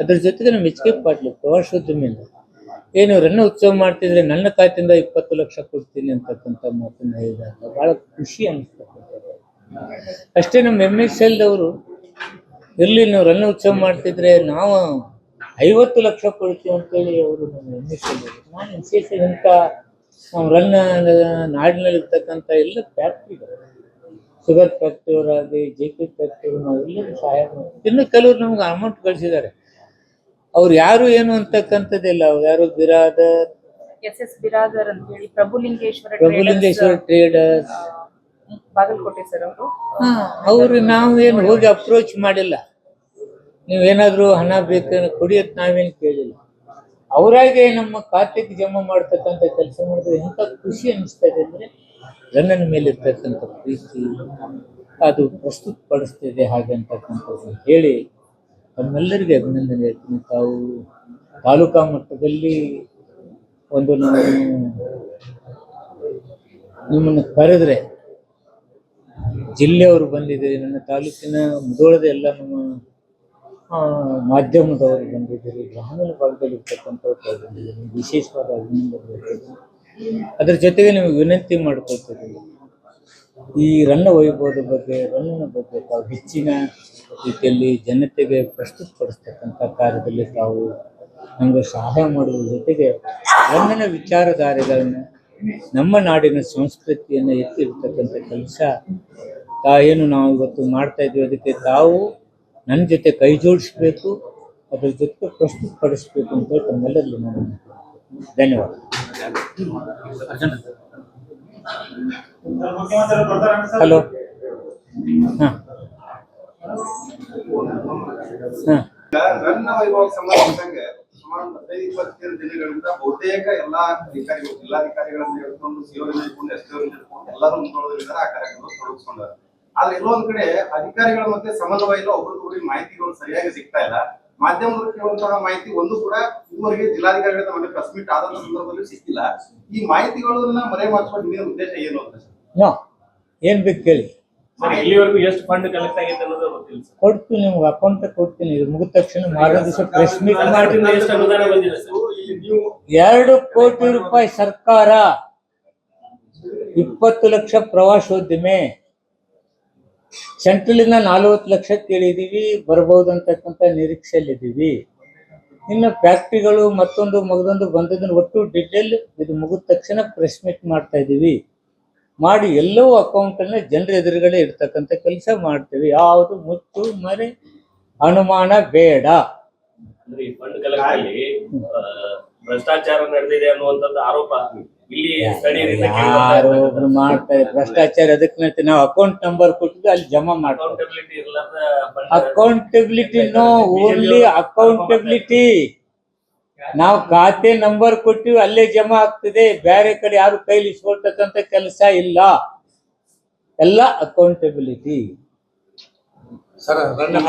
C: ಅದ್ರ ಜೊತೆಗೆ ನಮ್ಮ ಎಚ್ ಕೆ ಪಾಟೀಲ್ ಪ್ರವಾಸೋದ್ಯಮಿಯಿಂದ ಏನು ರನ್ನ ಉತ್ಸವ ಮಾಡ್ತಿದ್ರೆ ನನ್ನ ಕಾಯ್ತಿಂದ ಇಪ್ಪತ್ತು ಲಕ್ಷ ಕೊಡ್ತೀನಿ ಅಂತಕ್ಕಂಥ ಮಾತನ್ನು ಹೇಳಿದ್ದಾರೆ. ಬಹಳ ಖುಷಿ ಅನಿಸ್ತಕ್ಕಂಥದ್ದು ಅಷ್ಟೇ ನಮ್ಮ ಎಂ ಎಸ್ ಎಲ್ದವರು ಇರಲಿ ನೀವು ರನ್ನ ಉತ್ಸವ ಮಾಡ್ತಿದ್ರೆ ನಾವು ಐವತ್ತು ಲಕ್ಷ ಕೊಡ್ತೀವಿ ಅಂತೇಳಿ ಅವರು ನಮ್ಮ ಎಂ ಎಸ್ ಎಲ್ ನಾನು ವಿಶೇಷ ಇಂಥ ನಾವು ರನ್ನ ನಾಡಿನಲ್ಲಿರ್ತಕ್ಕಂಥ ಎಲ್ಲ ಫ್ಯಾಕ್ಟ್ರಿಗಳು ಶುಗರ್ ಫ್ಯಾಕ್ಟ್ರಿ ಅವರಾಗಲಿ ಜೆ ಪಿ ಫ್ಯಾಕ್ಟ್ರಿ ನಾವೆಲ್ಲರೂ ಸಹಾಯ ಮಾಡ್ತೀವಿ. ಇನ್ನು ಕೆಲವರು ನಮ್ಗೆ ಅಮೌಂಟ್ ಕಳಿಸಿದ್ದಾರೆ. ಅವ್ರು ಯಾರು ಏನು ಅಂತಕ್ಕಂಥದ್ದಿಲ್ಲ. ಅವ್ರು ಯಾರು ಬಿರಾದರ್
B: ಎಸ್ ಎಸ್ ಬಿರಾದರ್ ಅಂತ ಹೇಳಿ ಪ್ರಭುಲಿಂಗೇಶ್ವರ
C: ಪ್ರಭುಲಿಂಗೇಶ್ವರ ಟ್ರೇಡರ್ಸ್,
B: ಬಾಗಲಕೋಟೆ ಸರ್ ಅವರು.
C: ಅವ್ರು ನಾವೇನು ಹೋಗಿ ಅಪ್ರೋಚ್ ಮಾಡಿಲ್ಲ. ನೀವೇನಾದ್ರೂ ಹಣ ಬೇಕು ಕೊಡಿಯತ್ ನಾವೇನು ಕೇಳಿಲ್ಲ. ಅವರಾಗೆ ನಮ್ಮ ಖಾತೆಗೆ ಜಮಾ ಮಾಡ್ತಕ್ಕಂಥ ಕೆಲಸ ಮಾಡಿದ್ರೆ ಎಂಥ ಖುಷಿ ಅನಿಸ್ತಾ ಇದೆ ಅಂದ್ರೆ ರನ್ನನ ಮೇಲೆ ಇರ್ತಕ್ಕಂಥ ಪ್ರೀತಿ, ಅದು ಪ್ರಸ್ತುತಪಡಿಸ್ತಿದೆ ಹಾಗೆ ಅಂತಕ್ಕಂಥದ್ದು ಹೇಳಿ ತಮ್ಮೆಲ್ಲರಿಗೆ ಅಭಿನಂದನೆ ಹೇಳ್ತೀನಿ. ತಾವು ತಾಲೂಕಾ ಮಟ್ಟದಲ್ಲಿ ಒಂದು ನಾವು ನಿಮ್ಮನ್ನು ಕರೆದ್ರೆ ಜಿಲ್ಲೆಯವರು ಬಂದಿದ್ದೀರಿ ನನ್ನ ತಾಲೂಕಿನ ಮುದೋಳದ ಎಲ್ಲ ನಮ್ಮ ಮಾಧ್ಯಮದವರು ಬಂದಿದ್ದಾರೆ. ಗ್ರಾಮೀಣ ಭಾಗದಲ್ಲಿ ಇರ್ತಕ್ಕಂಥವ್ರು ವಿಶೇಷವಾದ ಅಭಿನಂದನೆ ಅದರ ಜೊತೆಗೆ ನಿಮಗೆ ವಿನಂತಿ ಮಾಡ್ಕೊಳ್ತಿದ್ದೀವಿ ಈ ರನ್ನ ವೈಭವದ ಬಗ್ಗೆ, ರನ್ನನ ಬಗ್ಗೆ ತಾವು ಹೆಚ್ಚಿನ ರೀತಿಯಲ್ಲಿ ಜನತೆಗೆ ಪ್ರಸ್ತುತಪಡಿಸ್ತಕ್ಕಂಥ ಕಾರ್ಯದಲ್ಲಿ ತಾವು ನಮಗೆ ಸಹಾಯ ಮಾಡುವ ಜೊತೆಗೆ ರನ್ನನ ವಿಚಾರಧಾರೆಗಳನ್ನ ನಮ್ಮ ನಾಡಿನ ಸಂಸ್ಕೃತಿಯನ್ನು ಎತ್ತಿರ್ತಕ್ಕಂಥ ಕೆಲಸ ತಾ ಏನು ನಾವು ಇವತ್ತು ಮಾಡ್ತಾ ಇದ್ದೀವಿ ಅದಕ್ಕೆ ತಾವು ನನ್ನ ಜೊತೆ ಕೈ ಜೋಡಿಸ್ಬೇಕು, ಅದ್ರ ಜೊತೆ ಪ್ರಸ್ತುತಪಡಿಸ್ಬೇಕು ಅಂತ ತಮ್ಮೆಲ್ಲರಲ್ಲಿ ನಾನು ಧನ್ಯವಾದ. ಹಲೋ. ಹಾಂ. ಹಾಂ.
D: ಸುಮಾರು ಹದಿನೈದು, ಇಪ್ಪತ್ತೈದು ದಿನಗಳಿಂದ ಬಹುತೇಕ ಎಲ್ಲಾ ಅಧಿಕಾರಿಗಳು, ಜಿಲ್ಲಾಧಿಕಾರಿಗಳನ್ನ ಹಿಡ್ಕೊಂಡು ಸಿಒ ಹಿಡ್ಕೊಂಡು, ಎಸ್ ಹಿಡ್ಕೊಂಡು ಎಲ್ಲರೂ ಮುಂದುವರೆದಿದ್ದಾರೆ ಆ ಕಾರ್ಯಕ್ರಮ ತೊಡಗಿಸ್ಕೊಂಡಾರೆ ಆದ್ರೆ ಇನ್ನೊಂದ್ ಕಡೆ ಅಧಿಕಾರಿಗಳ ಮತ್ತೆ ಸಮನ್ವಯ ಇಲ್ಲ ಒಬ್ಬರಿಗೊಬ್ಬರಿಗೆ ಮಾಹಿತಿಗಳು ಸರಿಯಾಗಿ ಸಿಗ್ತಾ ಇಲ್ಲ. ಮಾಧ್ಯಮದಲ್ಲಿ ಕೇಳುವಂತಹ ಮಾಹಿತಿ ಒಂದು ಕೂಡ ಇದುವರೆಗೆ ಜಿಲ್ಲಾಧಿಕಾರಿಗಳ ಮನೆ ಪ್ರೆಸ್ ಮೀಟ್ ಆದಂತ ಸಂದರ್ಭದಲ್ಲಿ ಸಿಕ್ಕಿಲ್ಲ. ಈ ಮಾಹಿತಿಗಳನ್ನ ಮರೆ ಮಾಡಿಸುವ ನಿಮ್ಮ ಉದ್ದೇಶ ಏನು ಅಂತ
C: ಏನ್ ಬೇಕು ಕೇಳಿ.
E: ಇಲ್ಲಿವರೆಗೂ ಎಷ್ಟು ಫಂಡ್ ಕಲೆಕ್ಟ್ ಆಗೈತೆ ಅನ್ನೋದು ಗೊತ್ತಿಲ್ಲ ಸರ್.
C: ಕೊಡ್ತೀನಿ ನಿಮ್ಗೆ ಅಕೌಂಟ್ ಕೊಡ್ತೀನಿ ಇದು ಮುಗಿದ ತಕ್ಷಣ ಮಾರನೇ ದಿವಸ ಪ್ರೆಸ್ ಮೀಟ್ ಮಾಡಿ
E: ಎಷ್ಟು ಅನುದಾನ ಬಂದಿದೆ ಸರ್?
C: ಎರಡು ಕೋಟಿ ರೂಪಾಯಿ ಸರ್ಕಾರ ಇಪ್ಪತ್ತು ಲಕ್ಷ ಪ್ರವಾಸೋದ್ಯಮೆ. ಸೆಂಟ್ರಲಿಂದ ನಲವತ್ತು ಲಕ್ಷ ಕೇಳಿದೀವಿ ಬರ್ಬೋದು ಅಂತಕ್ಕಂಥ ನಿರೀಕ್ಷೆಯಲ್ಲಿದ್ದೀವಿ. ಇನ್ನು ಫ್ಯಾಕ್ಟ್ರಿಗಳು ಮತ್ತೊಂದು ಮಗದೊಂದು ಬಂದದನ್ನು ಒಟ್ಟು ಡಿಟೇಲ್ ಇದು ಮುಗಿದ ತಕ್ಷಣ ಪ್ರೆಸ್ ಮೀಟ್ ಮಾಡ್ತಾ ಇದ್ದೀವಿ. ಮಾಡಿ ಎಲ್ಲವೂ ಅಕೌಂಟನ್ನ ಜನರ ಎದುರುಗಡೆ ಇರ್ತಕ್ಕಂಥ ಕೆಲಸ ಮಾಡ್ತೀವಿ. ಯಾವುದು ಮುತ್ತು ಮರೆ ಅನುಮಾನ ಬೇಡ.
E: ಫಂಡ್ ಭ್ರಷ್ಟಾಚಾರ ನಡೆದಿದೆ ಅನ್ನುವಂಥದ್ದು ಆರೋಪ. ಇಲ್ಲಿ
C: ಯಾರು ಮಾಡ್ತಾರೆ ಭ್ರಷ್ಟಾಚಾರ ಅದಕ್ಕೆ ನಾವು ಅಕೌಂಟ್ ನಂಬರ್ ಕೊಟ್ಟಿದ್ದು ಅಲ್ಲಿ ಜಮಾ ಮಾಡ್ತಾರೆ
E: ಅಕೌಂಟಬಿಲಿಟಿ
C: ನೋ ಓನ್ಲಿ ಅಕೌಂಟಬಿಲಿಟಿ ನಾವು ಖಾತೆ ನಂಬರ್ ಕೊಟ್ಟಿವಿ ಅಲ್ಲೇ ಜಮಾ ಆಗ್ತದೆ. ಬೇರೆ ಕಡೆ ಯಾರು ಕೈಲಿ ಇಸ್ಕೊಳ್ತಕ್ಕಂಥ ಕೆಲಸ ಇಲ್ಲ. ಎಲ್ಲ ಅಕೌಂಟಬಿಲಿಟಿ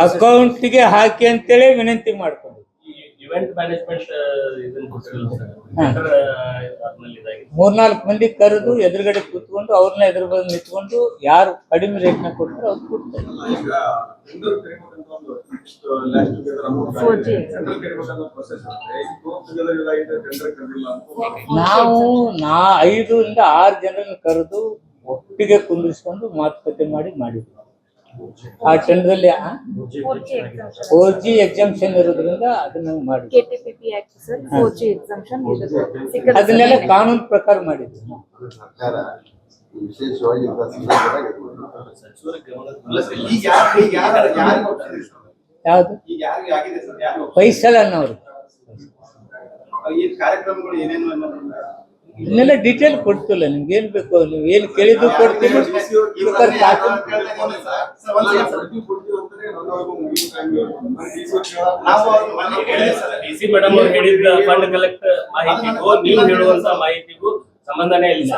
C: ಅಕೌಂಟ್ಗೆ ಹಾಕಿ ಅಂತೇಳಿ ವಿನಂತಿ ಮಾಡ್ಕೊಂಡು
E: ಇವೆಂಟ್ ಮ್ಯಾನೇಜ್ಮೆಂಟ್ ಇದನ್ನ ಕೊಟ್ಟಿರಲ್ಲ ಸರ್
C: ಮೂರ್ನಾಲ್ಕು ಮಂದಿ ಕರೆದು ಎದುರುಗಡೆ ಕೂತ್ಕೊಂಡು ಅವ್ರನ್ನ ಎದುರು ಬಂದು ನಿಂತ್ಕೊಂಡು ಯಾರು ಕಡಿಮೆ ರೇಟ್ನ ಕೊಟ್ಟರೆ ಅವ್ರು ಕೊಡ್ತಾರೆ ನಾವು ನಾ ಐದರಿಂದ ಆರು ಜನರನ್ನು ಕರೆದು ಒಟ್ಟಿಗೆ ಕುಂದಿರಿಸ್ಕೊಂಡು ಮಾತುಕತೆ ಮಾಡಿ ಮಾಡಿದ್ವಿ. ಆ ಟೆಂಡರಲ್ಲಿ ಫೋರ್ ಜಿ ಎಕ್ಸಾಮ್ಷನ್ ಇರೋದ್ರಿಂದ ಅದನ್ನ ಮಾಡಿ
F: KTPP act sir four G exemption
C: ಅದನ್ನೆಲ್ಲ ಕಾನೂನು ಪ್ರಕಾರ ಮಾಡಿದ್ವಿ
D: ವಿಶೇಷವಾಗಿ
C: ಯಾವ್ದು?
D: ಈಗ ಯಾರಿಗೆ ಆಗಿದೆ ಸರ್? ಯಾರು
C: ಫೈಸಲ್ ಅನ್ನೋರು.
D: ಈ ಕಾರ್ಯಕ್ರಮಗಳು ಏನೇನು
C: ಇದನ್ನೆಲ್ಲ ಡೀಟೇಲ್ ಕೊಡ್ತಿಲ್ಲ ನಿಮ್ಗೆ ಏನ್ ಬೇಕು ನೀವು ಏನ್ ಕೇಳಿದ್ದು ಕೊಡ್ತೀನಿ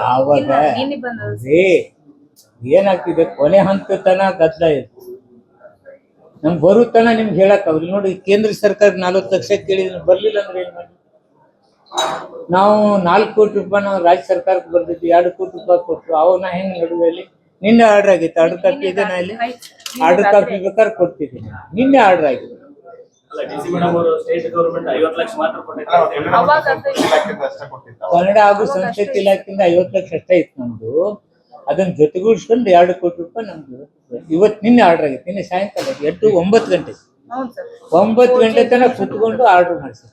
C: ಅವಾಗ ಏನಾಗ್ತಿದೆ? ಕೊನೆ ಹಂತ ತನ ಗದ್ದಲ ಇದೆ. ನಮ್ಗೆ ಬರುತ್ತನ ತನ ನಿಮ್ಗೆ ಹೇಳಕ್ ಅವ್ರಿ ನೋಡಿ ಕೇಂದ್ರ ಸರ್ಕಾರ ನಲ್ವತ್ತು ಲಕ್ಷ ಕೇಳಿದ್ರೆ ಬರ್ಲಿಲ್ಲ ಅಂದ್ರೆ ಏನ್ ಮಾಡಿ ನಾವು ನಾಲ್ಕು ಕೋಟಿ ರೂಪಾಯಿ ನಾವು ರಾಜ್ಯ ಸರ್ಕಾರಕ್ಕೆ ಬರ್ದಿದ್ವಿ ಎರಡು ಕೋಟಿ ರೂಪಾಯಿ ಕೊಟ್ಟರು ಅವನ್ನ ಹೆಂಗ್ ನಡುವೆಯಲ್ಲಿ ನಿನ್ನೆ ಆರ್ಡರ್ ಆಗಿತ್ತು. ಆರ್ಡರ್ ಕಾಪಿ ಇದೆ ನಾ ಇಲ್ಲಿ ಆರ್ಡರ್ ಕಾಪಿ ಬೇಕಾದ್ರೆ ಕೊಡ್ತಿದ್ದೀನಿ. ನಿನ್ನೆ ಆರ್ಡರ್
D: ಕೊಟ್ಟಿದ್ದು.
C: ಕನ್ನಡ ಹಾಗೂ ಸಂಸ್ಕೃತಿ ಇಲಾಖೆಯಿಂದ ಐವತ್ತು ಲಕ್ಷ ಅಷ್ಟೇ ಇತ್ತು ನಮ್ದು. ಅದನ್ನ ಜೊತೆಗೂಡಿಸ್ಕೊಂಡು ಎರಡು ಕೋಟಿ ರೂಪಾಯಿ ನಮ್ದು. ಇವತ್ತು ನಿನ್ನೆ ಆರ್ಡರ್ ಆಗಿತ್ತು. ನಿನ್ನೆ ಸಾಯಂಕಾಲ ಎಂಟು ಒಂಬತ್ತು ಗಂಟೆ. ಒಂಬತ್ತು ಗಂಟೆ ತನಕ ಕುತ್ಕೊಂಡು ಆರ್ಡರ್ ಮಾಡಿಸಿ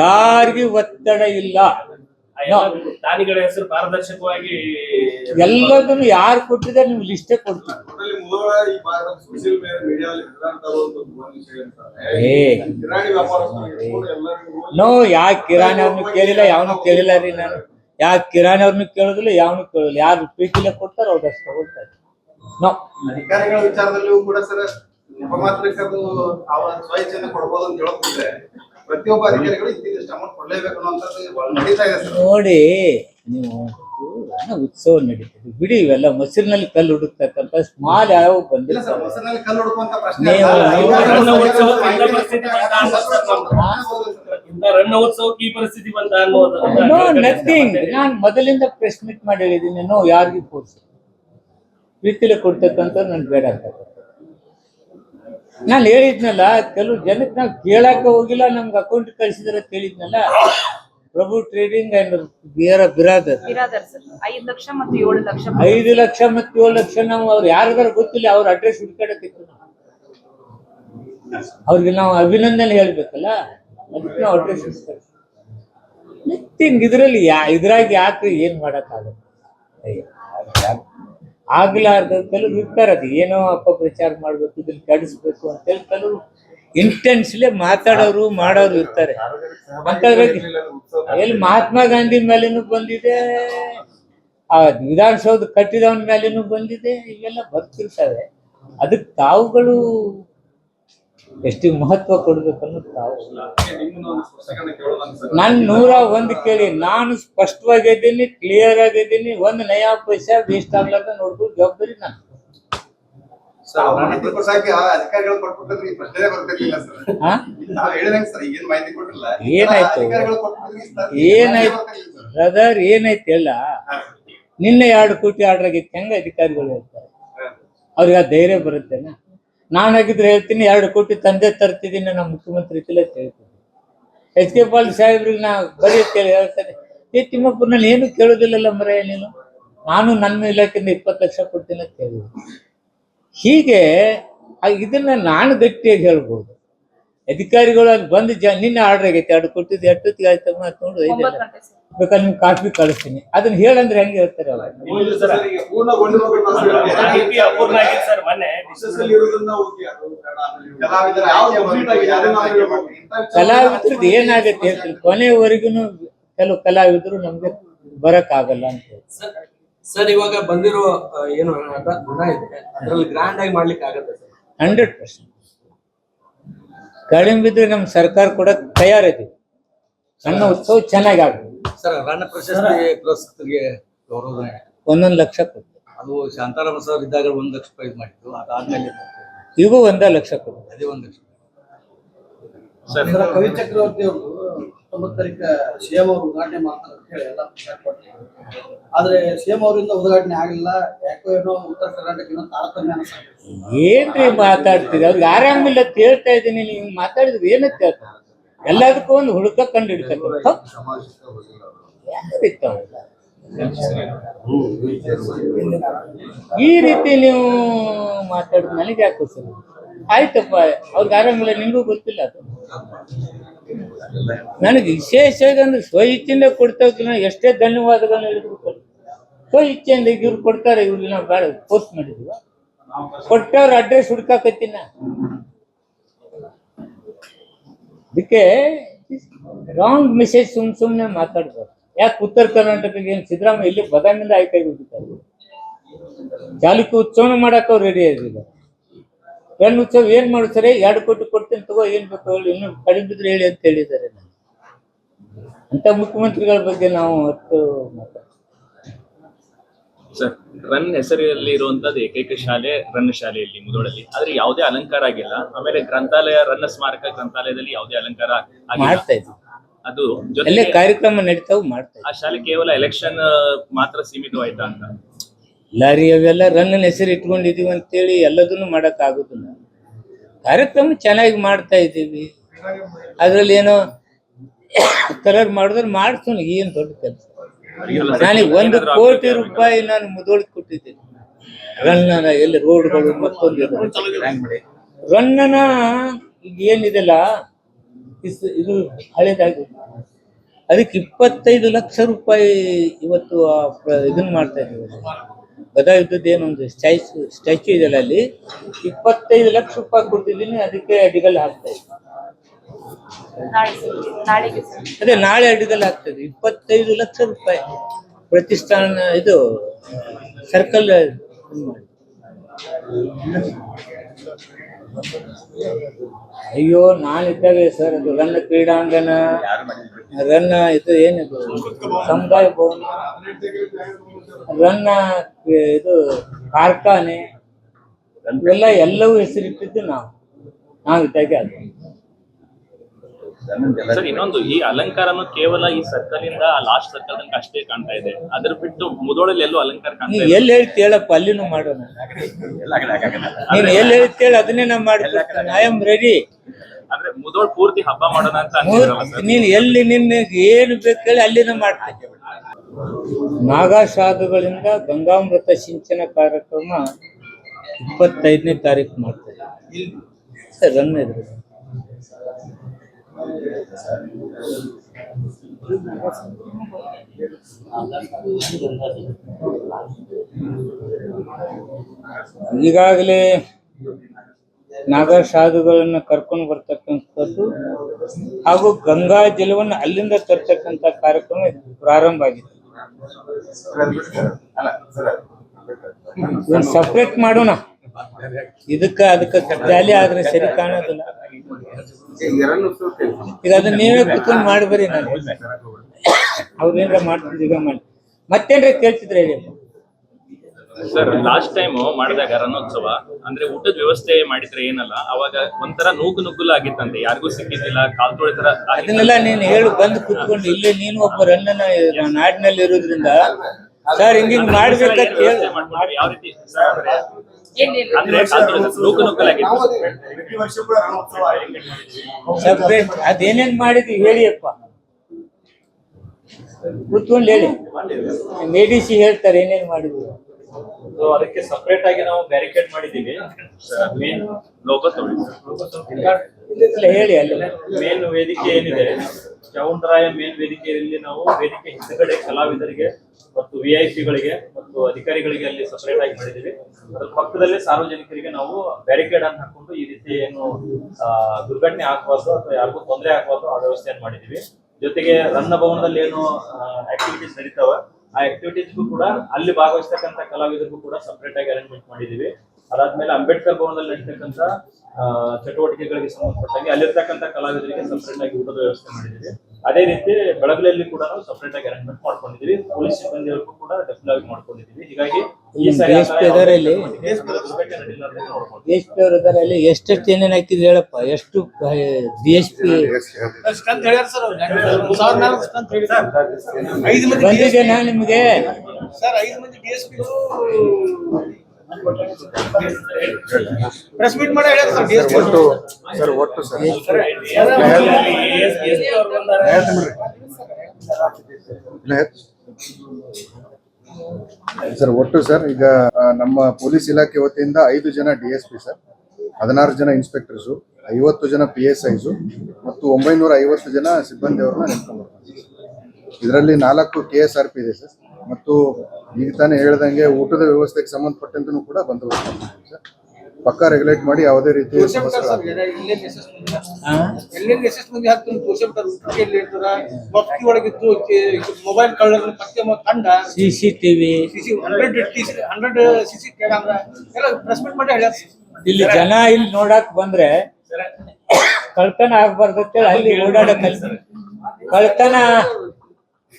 C: ಯಾರಿಗೂ ಒತ್ತಡ ಇಲ್ಲ.
E: ದಾನಿಗಳ ಹೆಸರು ಪಾರದರ್ಶಕವಾಗಿ
C: ಎಲ್ಲದನ್ನು ಯಾರು ಕೊಟ್ಟಿದ್ದಾರೆ ನಿಮ್ಗೆ ಲಿಸ್ಟೇ
D: ಕೊಡ್ತೀನಿ.
C: ನೋ ಯಾ ಕಿರಾಣಿ ಅವ್ರನ್ನ ಕೇಳಿಲ್ಲ ಯಾವನು ಕೇಳಿಲ್ಲ ರೀ ನಾನು. ಯಾ ಕಿರಾಣಿ ಅವ್ರನ್ನ ಕೇಳೋದಿಲ್ಲ ಯಾವನು ಕೇಳೋದಿಲ್ಲ. ಯಾರು ಪ್ರೀತಿಲೆ ಕೊಡ್ತಾರೋ ಅವ್ರಷ್ಟು ತಗೊಳ್ತಾರೆ.
D: ಅಧಿಕಾರಿಗಳ ವಿಚಾರದಲ್ಲೂ ಕೂಡ ಸರ್ ಅದು ಅವರ ಸ್ವಯಚ್ಛೆಯನ್ನು ಕೊಡ್ಬೋದು ಅಂತ ಹೇಳೋದಿದ್ರೆ ಪ್ರತಿಯೊಬ್ಬ ಅಧಿಕಾರಿಗಳು ಇಂತಿಷ್ಟು ಅಮೌಂಟ್ ಕೊಡ್ಲೇಬೇಕು ಅನ್ನೋಂಥದ್ದು ನಡೀತಾ ಇದೆ ಸರ್.
C: ನೋಡಿ ನೀವು ಉತ್ಸವ ನಡೀತದೆ. ಬಿಡಿ ಇವೆಲ್ಲ ಮೊಸರಿನಲ್ಲಿ ಕಲ್ಲು ಹುಡುಕ್ತಕ್ಕಂಥ ಸ್ಮಾಲ್ ಯಾವ ಬಂದಿಲ್ಲ
E: ಅನ್ನೋದು
C: ನಥಿಂಗ್ ನಾನು ಮೊದಲಿಂದ ಪ್ರೆಸ್ ಮೀಟ್ ಮಾಡಿ ಹೇಳಿದ್ದೀನಿ. ನೋ ಯಾರಿಗೂ ಫೋರ್ಸ್ ಪ್ರೀತಿಲಿ ಕೊಡ್ತಕ್ಕಂಥ ನನ್ಗೆ ಬೇಡ ಅಂತ ನಾನು ಹೇಳಿದ್ನಲ್ಲ ಕೆಲವು ಜನಕ್ಕೆ ನಾವು ಕೇಳಕ್ಕೆ ಹೋಗಿಲ್ಲ ನಮ್ಗೆ ಅಕೌಂಟ್ ಕಳಿಸಿದ್ರೆ ಕೇಳಿದ್ನಲ್ಲ ಪ್ರಭು ಟ್ರೇಡಿಂಗ್ ಅಂಡ್ ಬಿಯರ ಬಿರಾದರ್
F: ಐದು ಲಕ್ಷ ಮತ್ತು ಏಳು ಲಕ್ಷ
C: ಐದು ಲಕ್ಷ ಮತ್ತು ಏಳು ಲಕ್ಷ ನಾವು ಅವ್ರು ಯಾರಿಗಾರ ಗೊತ್ತಿಲ್ಲ ಅವ್ರ ಅಡ್ರೆಸ್ ಹುಡ್ಕಾಡಕ್ಕಿತ್ತು ನಾವು. ಅವ್ರಿಗೆ ನಾವು ಅಭಿನಂದನೆ ಹೇಳ್ಬೇಕಲ್ಲ ಅದಕ್ಕೆ ನಾವು ಅಡ್ರೆಸ್ ನಥಿಂಗ್ ಇದರಲ್ಲಿ ಯಾ ಇದ್ರಾಗ ಯಾಕೆ ಏನ್ ಮಾಡಕ್ಕಾಗತ್ತೆ ಆಗ್ಲಾರ್ದ ಕೆಲವ್ರು ಇರ್ತಾರೆ ಅದು ಏನೋ ಅಪಪ್ರಚಾರ ಮಾಡ್ಬೇಕು, ಇದನ್ನ ಕೆಡಿಸ್ಬೇಕು ಅಂತೇಳಿ ಕೆಲವರು ಇಂಟೆನ್ಸ್ಲಿ ಮಾತಾಡೋರು, ಮಾಡೋರು ಇರ್ತಾರೆ. ಎಲ್ಲಿ ಮಹಾತ್ಮ ಗಾಂಧಿ ಮೇಲೇನು ಬಂದಿದೆ, ಆ ವಿಧಾನಸೌಧ ಕಟ್ಟಿದವನ ಮೇಲೇನು ಬಂದಿದೆ, ಇವೆಲ್ಲ ಬರ್ತಿರ್ತವೆ. ಅದಕ್ಕೆ ತಾವುಗಳು ಎಷ್ಟು ಮಹತ್ವ ಕೊಡ್ಬೇಕು ಅನ್ನೋದು ತಾವು. ನಾನು ನೂರ ಒಂದು ಕೇಳಿ ನಾನು ಸ್ಪಷ್ಟವಾಗಿದ್ದೀನಿ ಕ್ಲಿಯರ್ ಆಗಿದ್ದೀನಿ ಒಂದು ನಯಾ ಪೈಸ ವೇಸ್ಟ್ ಆಗ್ಲಾರ್ದ ನೋಡ್ಬೋದು ಜವಾಬ್ದಾರಿ ನಾನು ಏನಾಯ್ತು? ಏನಾಯ್ತು? ಬ್ರದರ್ ಏನಾಯ್ತು ಎಲ್ಲ. ನಿನ್ನೆ ಎರಡು ಕೋಟಿ ಆರ್ಡರ್ ಆಗಿತ್ತು ಹೆಂಗ ಅಧಿಕಾರಿಗಳು ಹೇಳ್ತಾರೆ. ಅವ್ರಿಗೆ ಆ ಧೈರ್ಯ ಬರುತ್ತೇನ ನಾನಾಗಿದ್ರೆ ಹೇಳ್ತೀನಿ, ಎರಡು ಕೋಟಿ ತಂದೆ ತರ್ತಿದ್ದೀನಿ ನಮ್ಮ ಮುಖ್ಯಮಂತ್ರಿ ಅಂತ ಹೇಳ್ತೀನಿ. ಎಚ್ ಕೆ ಪಾಲ್ ಸಾಹೇಬ್ರಿಗೆ ನಾ ಬರೀ ಕೇಳಿ ಹೇಳ್ತಾರೆ ಏ ತಿಮ್ಮಪ್ಪ ನಾನು ಏನು ಕೇಳೋದಿಲ್ಲಲ್ಲ ಮರೆಯ ನೀನು? ನಾನು ನನ್ನ ಇಲಾಖೆಯಿಂದ ಇಪ್ಪತ್ತು ಲಕ್ಷ ಕೊಡ್ತೀನಿ ಅಂತ ಹೇಳಿದ್ರು. ಹೀಗೆ ಇದನ್ನ ನಾನು ಗಟ್ಟಿಯಾಗಿ ಹೇಳ್ಬೋದು. ಅಧಿಕಾರಿಗಳು ಅಲ್ಲಿ ಬಂದು ಜ ನಿನ್ನೆ ಆರ್ಡರ್ ಆಗೈತೆ. ಎರಡು ಕೊಟ್ಟಿದ್ದು ಎಷ್ಟೊತ್ತಿಗೆ ಆಯ್ತಮ್ಮ
F: ಗಂಟೆ. ಸರ್.
C: ಬೇಕಾದ್ರೆ ನಿಮ್ಗೆ ಕಾಫಿ ಕಳಿಸ್ತೀನಿ. ಅದನ್ನ ಹೇಳಂದ್ರೆ ಹೆಂಗೆ ಹೇಳ್ತಾರೆ ಕಲಾವಿದ್ರದ್ದು ಏನಾಗುತ್ತೆ ಹೇಳ್ತೀನಿ ಕೊನೆವರೆಗೂ ಕೆಲವು ಕಲಾವಿದರು ನಮ್ಗೆ ಬರಕ್ ಆಗಲ್ಲ ಅಂತ ಹೇಳಿ.
G: ಸರ್ ಸರ್ ಇವಾಗ ಬಂದಿರೋ ಏನು ಗುಣ ಇದೆ. ಅದ್ರಲ್ಲಿ ಗ್ರ್ಯಾಂಡ್ ಆಗಿ ಮಾಡ್ಲಿಕ್ಕೆ ಆಗತ್ತೆ ಸರ್?
C: Hundred percent. ಕಡಿಮೆ ಬಿದ್ರೆ ನಮ್ಮ ಸರ್ಕಾರ ಕೂಡ ತಯಾರಿದೆ. ಸಣ್ಣ ಉತ್ಸವ ಚೆನ್ನಾಗಿ ಆಗ್ತದೆ
G: ಸರ್ ರಣ ಪ್ರಶಸ್ತಿ ಪುರಸ್ಕೃತರಿಗೆ ಗೌರವಧನ
C: ಒಂದೊಂದು ಲಕ್ಷ ಕೊಟ್ಟು
G: ಅದು ಶಾಂತಾರಾಮ ಸರ್ ಇದ್ದಾಗ ಒಂದ್ ಲಕ್ಷ ರೂಪಾಯಿ ಮಾಡಿದ್ರು. ಮಾಡಿದ್ದು ಅದಾದ್ಮೇಲೆ
C: ಇವು ಒಂದೇ ಲಕ್ಷ ಕೊಡ್ತೀವಿ.
G: ಅದೇ ಒಂದ್ ಲಕ್ಷ.
H: ಸರ್ ಕವಿ ಚಕ್ರವರ್ತಿ ಅವರು ಹತ್ತೊಂಬತ್ತರಿಗೆ ಸಿಎಂ ಅವರು ಉದ್ಘಾಟನೆ ಮಾಡ್ತಾರೆ ಅಂತ ಹೇಳಿ ಎಲ್ಲ. ಆದ್ರೆ ಸಿಎಂ ಅವರಿಂದ ಉದ್ಘಾಟನೆ ಆಗಿಲ್ಲ ಯಾಕೋ ಏನೋ ಉತ್ತರ ಕರ್ನಾಟಕ ಏನೋ ತಾರತಮ್ಯ.
C: ಏನ್ರಿ ಮಾತಾಡ್ತೀರಿ? ಅವ್ರಿಗೆ ಆರಾಮಿಲ್ಲ ಅಂತ ಹೇಳ್ತಾ ಇದ್ದೀನಿ ನೀವು ಮಾತಾಡಿದ್ರೆ ಏನಂತ ಹೇಳ್ತಾರೆ? ಎಲ್ಲದಕ್ಕೂ ಒಂದು ಹುಡುಕ ಕಂಡು ಹಿಡ್ತಾರೆ ಈ ರೀತಿ ನೀವು ಮಾತಾಡಿದ್ ನನಗೆ ಯಾಕೋ ಸರ್ ಆಯ್ತಪ್ಪ ಅವ್ರಿಗೆ ಆರಾಮಿಲ್ಲ ನಿಮಗೂ ಗೊತ್ತಿಲ್ಲ ಅದು. ನನಗೆ ವಿಶೇಷ ಅಂದ್ರೆ ಸ್ವ ಕೊಡ್ತಾ ಎಷ್ಟೇ ಧನ್ಯವಾದಗಳನ್ನ ಹೇಳಿದ್ರು ಸ್ವಇಚ್ಛೆಯಿಂದ ಇವ್ರು ಕೊಡ್ತಾರೆ, ಇವ್ರಿಗೆ ನಾವು ಬೇಡ ಪೋಸ್ಟ್ ಮಾಡಿದ್ವಿ. ಕೊಟ್ಟವ್ರ ಅಡ್ರೆಸ್ ಹುಡ್ಕಾಕತ್ತಿನ? ಅದಕ್ಕೆ ರಾಂಗ್ ಮೆಸೇಜ್ ಸುಮ್ ಸುಮ್ನೆ ಮಾತಾಡ್ಬಾರ್ದು. ಯಾಕೆ ಉತ್ತರ ಕರ್ನಾಟಕಕ್ಕೆ ಏನು ಸಿದ್ದರಾಮಯ್ಯ ಇಲ್ಲಿ ಬದಾಮಿಂದ ಆಯ್ಕೆ ಆಗಿಬಿಟ್ಟಿದ್ದಾರೆ ಚಾಲುಕ್ಯ ಉತ್ಸವನ ಮಾಡಕ್ಕೆ ಅವ್ರು ರೆಡಿ ಆಗಿಲ್ಲ. ಪೆನ್ ಉತ್ಸವ ಏನ್ ಮಾಡ್ತಾರೆ ಎರಡು ಕೋಟಿ ಕೊಡ್ತೀನಿ ತಗೋ ಏನ್ ಬೇಕು ಹೇಳಿ ಇನ್ನು ಕಡಿಮೆ ಬಿದ್ರೆ ಹೇಳಿ ಅಂತ ಹೇಳಿದ್ದಾರೆ ನಾನು ಅಂತ ಮುಖ್ಯಮಂತ್ರಿಗಳ ಬಗ್ಗೆ ನಾವು ಹತ್ತು
I: ಸರ್ ರನ್ ಹೆಸರಲ್ಲಿ ಇರುವಂತದ್ದು ಏಕೈಕ ಶಾಲೆ ರನ್ ಶಾಲೆಯಲ್ಲಿ ಮುದೋಳಲ್ಲಿ. ಆದ್ರೆ ಯಾವುದೇ ಅಲಂಕಾರ ಆಗಿಲ್ಲ. ಆಮೇಲೆ ಗ್ರಂಥಾಲಯ ರನ್ನ ಸ್ಮಾರಕ ಗ್ರಂಥಾಲಯದಲ್ಲಿ ಯಾವುದೇ ಅಲಂಕಾರ ಆಗಿಲ್ಲ.
C: ಮಾಡ್ತಾ ಇದ್ವಿ
I: ಅದು
C: ಅಲ್ಲೇ
I: ಜೊತೆಗೆ
C: ಕಾರ್ಯಕ್ರಮ ನಡೀತಾವ್ ಮಾಡ್ತಾ ಇದ್ವಿ
I: ಆ ಶಾಲೆ ಕೇವಲ ಎಲೆಕ್ಷನ್ ಮಾತ್ರ ಸೀಮಿತವಾಯ್ತಾ ಅಂತ?
C: ಲಾರಿ ಅವೆಲ್ಲ ರನ್ನ ಹೆಸರು ಇಟ್ಕೊಂಡಿದೀವಿ ಅಂತೇಳಿ ಎಲ್ಲದನ್ನು ಮಾಡಕ್ ಆಗುದಿಲ್ಲ. ಕಾರ್ಯಕ್ರಮ ಚೆನ್ನಾಗಿ ಮಾಡ್ತಾ ಇದ್ದೀವಿ. ಅದ್ರಲ್ಲಿ ಏನೋ ಕಲರ್ ಮಾಡಿದ್ರೆ ಮಾಡ್ತೀನಿ ಏನ್ ದೊಡ್ಡ ಕೆಲಸ. ನನಗೆ ಒಂದು ಕೋಟಿ ರೂಪಾಯಿ ನಾನು ಮುದೋಳಿ ಕೊಟ್ಟಿದ್ದೀನಿ. ರನ್ನನ, ಎಲ್ಲಿ ರೋಡ್ಗಳು ಮತ್ತೊಂದು. ರನ್ನನ ಈಗ ಏನಿದೆಲ್ಲ? ಇದು ಹಳೇದಾಗಿ. ಅದಕ್ಕೆ ಇಪ್ಪತ್ತೈದು ಲಕ್ಷ ರೂಪಾಯಿ ಇವತ್ತು ಇದನ್ನ ಮಾಡ್ತಾ ಇದ್ದೀವಿ. ಗದಾ ಯುದ್ಧದ ಏನೊಂದು ಸ್ಟ್ಯಾಚು ಸ್ಟ್ಯಾಚು ಇದೆ ಅಲ್ಲಿ. ಇಪ್ಪತ್ತೈದು ಲಕ್ಷ ರೂಪಾಯಿ ಕೊಟ್ಟಿದ್ದೀನಿ ಅದಕ್ಕೆ ಅಡಿಗಲ್ ಹಾಕ್ತಾ ಇದ್ದೀನಿ. ಅದೇ ನಾಳೆ ಅಡಿಗಲ್ ಆಗ್ತದೆ ಇಪ್ಪತ್ತೈದು ಲಕ್ಷ ರೂಪಾಯಿ. ಪ್ರತಿಷ್ಠಾನ ಇದು ಸರ್ಕಲ್ ಅಯ್ಯೋ, ನಾನು ಇದ್ದಾಗ ಸರ್, ಅದು ರನ್ನ ಕ್ರೀಡಾಂಗಣ ರನ್ನ ಇದು ಏನಿದು? ಸಮುದಾಯ ಭವನ. ರನ್ನ ಇದು ಕಾರ್ಖಾನೆ. ಇವೆಲ್ಲ ಎಲ್ಲವೂ ಹೆಸರಿಟ್ಟಿದ್ದು ನಾವು. ನಾವಿದ್ದಾಗೆ ಅದು.
I: ಸರ್ ಇನ್ನೊಂದು ಈ ಅಲಂಕಾರನು ಕೇವಲ ಈ ಸರ್ಕಲ್ ಇಂದ ಲಾಸ್ಟ್ ಸರ್ಕಲ್ ತನಕ ಅಷ್ಟೇ ಕಾಣ್ತಾ ಇದೆ. ಅದ್ರ ಬಿಟ್ಟು ಮುದೋಳಲ್ಲಿ ಎಲ್ಲೂ ಅಲಂಕಾರ ಕಾಣ್ತಾ ಇಲ್ಲ.
C: ಎಲ್ಲಿ ಹೇಳ್ತಿ ಹೇಳಪ್ಪ ಅಲ್ಲಿನೂ ಮಾಡೋಣ ನೀನ್. ಎಲ್ಲಿ ಹೇಳ್ತಿ ಹೇಳಿ ಅದನ್ನೇ ನಾ ಮಾಡ್ತೀನಿ. ಐ ಆಮ್ ರೆಡಿ
I: ಅಂದ್ರೆ ಮುದೋಳ್ ಪೂರ್ತಿ ಹಬ್ಬ ಮಾಡೋಣ ಅಂತ ಅಂತಿದ್ರಲ್ಲ ಸರ್
C: ನೀನ್ ಎಲ್ಲಿ ನಿನ್ನ ಏನು ಬೇಕು ಅಲ್ಲಿನೂ ಮಾಡ್ತಾ ಮಾಡ್ತೀನಿ. ನಾಗಾಸಾಧುಗಳಿಂದ ಗಂಗಾಮೃತ ಸಿಂಚನ ಕಾರ್ಯಕ್ರಮ ಇಪ್ಪತ್ತೈದನೇ ತಾರೀಕು ಮಾಡ್ತಾರೆ ಸರ್ ರನ್ ಇದ್ರು. ಈಗಾಗಲೇ ನಾಗಾ ಶಾಧುಗಳನ್ನ ಕರ್ಕೊಂಡು ಬರ್ತಕ್ಕಂಥದ್ದು ಹಾಗೂ ಗಂಗಾ ಜಲವನ್ನು ಅಲ್ಲಿಂದ ತರ್ತಕ್ಕಂಥ ಕಾರ್ಯಕ್ರಮ ಪ್ರಾರಂಭ ಆಗಿತ್ತು ಸಪ್ರೇಟ್ ಮಾಡೋಣ. ಇದಕ್ಕ ಅದಕ್ಕ ಟ್ಯಾಲಿ ಆದ್ರೆ ಸರಿ ಕಾಣೋದಿಲ್ಲ. ಈಗ ಅದನ್ನ ನೀವೇ ಕುತ್ಕೊಂಡ್ ಮಾಡ್ಬರಿ ನಾನು. ಅವ್ರೇನ್ರ ಮಾಡ್ತಿದ್ರು ಈಗ ಮಾಡಿ. ಮತ್ತೇನ್ರ ಕೇಳ್ತಿದ್ರೆ ಹೇಳಿ.
I: ಸರ್ ಲಾಸ್ಟ್ ಟೈಮ್ ಮಾಡಿದಾಗ ರಣೋತ್ಸವ ಅಂದ್ರೆ ಊಟದ ವ್ಯವಸ್ಥೆ ಮಾಡಿದ್ರೆ ಏನಲ್ಲ ಅವಾಗ ಒಂಥರ ನೂಕು ನುಗ್ಗುಲು ಆಗಿತ್ತಂತೆ. ಯಾರಿಗೂ ಸಿಕ್ಕಿದ್ದಿಲ್ಲ ಕಾಲ್ ತೊಳಿತರ.
C: ಅದನ್ನೆಲ್ಲ ನೀನು ಹೇಳು ಬಂದು ಕುತ್ಕೊಂಡು ಇಲ್ಲೇ ನೀನು ಒಬ್ಬ ರನ್ನ ನಾಡಿನಲ್ಲಿ ಇರೋದ್ರಿಂದ ಸರ್ ಹಿಂಗಿಂಗ್ ಮಾಡ್ಬೇಕಂತ ಅದೇನೇನ್ ಮಾಡಿದ್ವಿ ಹೇಳಿಯಪ್ಪ ಕುತ್ಕೊಂಡು ಹೇಳಿ. ಮೇಡಿಸಿ ಹೇಳ್ತಾರೆ ಏನೇನ್ ಮಾಡಿದ್ವಿ
J: ಸೊ ಅದಕ್ಕೆ ಸಪರೇಟ್ ಆಗಿ ನಾವು ಬ್ಯಾರಿಕೇಡ್ ಮಾಡಿದ್ದೀವಿ. ಮೇನ್
C: ಲೋಕಸ್ ಹೇಳಿ ಅಲ್ಲಿ.
J: ಮೇನ್ ವೇದಿಕೆ ಏನಿದೆ? ಚೌಂಡರಾಯ ಮೇನ್ ವೇದಿಕೆಯಲ್ಲಿ ನಾವು ವೇದಿಕೆ ಹಿಂದ್ಗಡೆ ಕಲಾವಿದರಿಗೆ ಮತ್ತು ವಿ ಐ ಪಿಗಳಿಗೆ ಮತ್ತು ಅಧಿಕಾರಿಗಳಿಗೆ ಅಲ್ಲಿ ಸಪರೇಟ್ ಆಗಿ ಮಾಡಿದ್ದೀವಿ. ಅದ್ರ ಪಕ್ಕದಲ್ಲೇ ಸಾರ್ವಜನಿಕರಿಗೆ ನಾವು ಬ್ಯಾರಿಕೇಡ್ ಅನ್ನು ಹಾಕೊಂಡು ಈ ರೀತಿ ಏನು ದುರ್ಘಟನೆ ಆಗಬಾರ್ದು ಅಥವಾ ಯಾರಿಗೂ ತೊಂದರೆ ಆಗಬಾರ್ದು ಆ ವ್ಯವಸ್ಥೆಯನ್ನು ಮಾಡಿದೀವಿ ಜೊತೆಗೆ ರನ್ನ ಭವನದಲ್ಲಿ ಏನು ಆಕ್ಟಿವಿಟೀಸ್ ನಡೀತಾವ. ಆ ಆಕ್ಟಿವಿಟೀಸ್ಗೂ ಕೂಡ ಅಲ್ಲಿ ಭಾಗವಹಿಸ್ತಕ್ಕಂಥ ಕಲಾವಿದರಿಗೂ ಕೂಡ ಸಪರೇಟ್ ಆಗಿ ಅರೇಂಜ್ಮೆಂಟ್ ಮಾಡಿದೀವಿ. ಅದಾದ್ಮೇಲೆ ಅಂಬೇಡ್ಕರ್ ಭವನದಲ್ಲಿ ನಡೀತಕ್ಕಂಥ ಚಟುವಟಿಕೆಗಳಿಗೆ ಸಂಬಂಧಪಟ್ಟಂಗೆ ಅಲ್ಲಿರ್ತಕ್ಕಂಥ ಕಲಾವಿದರಿಗೆ ಸಪ್ರೇಟ್ ಆಗಿ ಊಟದ ವ್ಯವಸ್ಥೆ ಮಾಡಿದ್ದೀವಿ ಅದೇ ರೀತಿ ಬೆಳಗಲಲ್ಲಿ ಕೂಡ ನಾವು ಸಪರೇಟ್ ಆಗಿ ಅರೇಂಜ್ಮೆಂಟ್ ಮಾಡ್ಕೊಂಡಿದ್ದೀವಿ. ಪೊಲೀಸ್ ಸಿಬ್ಬಂದಿಯವ್ರಿಗೂ ಕೂಡ ಡೆಫಿನೆಟ್ ಆಗಿ ಮಾಡ್ಕೊಂಡಿದ್ದೀವಿ. ಹೀಗಾಗಿ ಈ ಸರಿ ಆ ಥರ ನೋಡ್ಕೊಂಡು
C: ಅವ್ರು ಅಲ್ಲಿ ಎಷ್ಟೆಷ್ಟು ಏನೇನ್ ಹಾಕಿದ್ರಿ ಹೇಳಪ್ಪ. ಎಷ್ಟು ಬಿ ಎಸ್ ಪಿ ಬಂದಿದ್ದೇನಾ ನಿಮ್ಗೆ?
H: ಸರ್ ಐದು ಮಂದಿ ಪ್ರೆಸ್ ಮೀಟ್ ಮಾಡಿ
K: ಒಟ್ಟು ಸರ್ ಒಟ್ಟು ಸರ್ ಸರ್ ಒಟ್ಟು ಸರ್ ಈಗ ನಮ್ಮ ಪೊಲೀಸ್ ಇಲಾಖೆ ವತಿಯಿಂದ ಐದು ಜನ ಡಿ ಎಸ್ ಪಿ ಸರ್ ಹದಿನಾರು ಜನ ಇನ್ಸ್ಪೆಕ್ಟರ್ಸು ಐವತ್ತು ಜನ ಪಿ ಎಸ್ ಐಸು ಮತ್ತು ಒಂಬೈನೂರ ಐವತ್ತು ಜನ ಸಿಬ್ಬಂದಿಯವ್ರನ್ನ ನೆನ್ಕೊಂಡ್ಬರ್ತಾರೆ ಇದರಲ್ಲಿ ನಾಲ್ಕು ಕೆ ಎಸ್ ಆರ್ ಪಿ ಇದೆ ಸರ್ ಮತ್ತು ಈಗ ತಾನೇ ಹೇಳ್ದಂಗೆ ಊಟದ ವ್ಯವಸ್ಥೆಗೆ ಸಂಬಂಧಪಟ್ಟಂತೂ ಕೂಡ ಬಂದೋಬಸ್ತ್ ಮಾಡ್ತೀವಿ ಸರ್ ಪಕ್ಕಾ ರೆಗ್ಯುಲೇಟ್ ಮಾಡಿ ಯಾವುದೇ ರೀತಿಯ
C: ಇಲ್ಲಿ ಜನ ಇಲ್ಲಿ ನೋಡಕ್ ಬಂದ್ರೆ ಕಳ್ತನ ಆಗ್ಬಾರ್ದು ಅಲ್ಲಿ ಓಡಾಡಕ್ ಕಳ್ತನ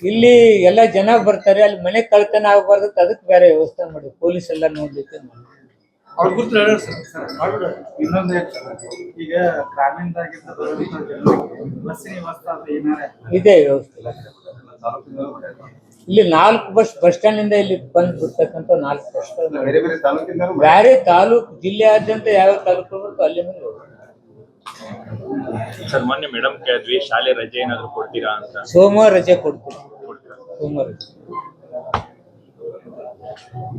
C: ಇಲ್ಲಿ ಎಲ್ಲ ಜನ ಬರ್ತಾರೆ ಅಲ್ಲಿ ಮನೆ ಕಳ್ತನ ಆಗಬಾರ್ದು ಅದಕ್ಕೆ ಬೇರೆ ವ್ಯವಸ್ಥೆ ಮಾಡಿ ಪೊಲೀಸ್ ಎಲ್ಲ ನೋಡ್ಲಿಕ್ಕೆ ಮಾಡಿ.
H: ಅವ್ರ ಗುರ್ತು ಹೇಳ್ಯಾರ ಸರ್
L: ಇನ್ನೊಂದು ಈಗ ಗ್ರಾಮೀಣದಾಗಿದ್ದ ಬಸ್ಸಿನ ವ್ಯವಸ್ಥೆ
C: ಇದೆ ವ್ಯವಸ್ಥೆ ಇಲ್ಲಿ ನಾಲ್ಕು ಬಸ್ ಬಸ್ ಸ್ಟ್ಯಾಂಡ್ ಇಂದ ಇಲ್ಲಿ ಬಂದ್ ಬಿಡ್ತಕ್ಕಂಥ ನಾಲ್ಕು ಬಸ್
D: ಬೇರೆ ಬೇರೆ ತಾಲೂಕಿಂದ
C: ಆದ್ಯಂತ ತಾಲೂಕು ಜಿಲ್ಲೆಯಾದ್ಯಂತ ಯಾವ ತಾಲೂಕು ಅಲ್ಲಿ ಮುಂದೆ ಹೋಗ್ಬೇಕು.
I: ಸರ್ ಮೊನ್ನೆ ಮೇಡಮ್ ಕೇಳಿದ್ವಿ ಶಾಲೆ ರಜೆ ಏನಾದ್ರು ಕೊಡ್ತೀರಾ ಅಂತ.
C: ಸೋಮವಾರ ರಜೆ ಕೊಡ್ತೀವಿ. ಸೋಮವಾರ ರಜೆ.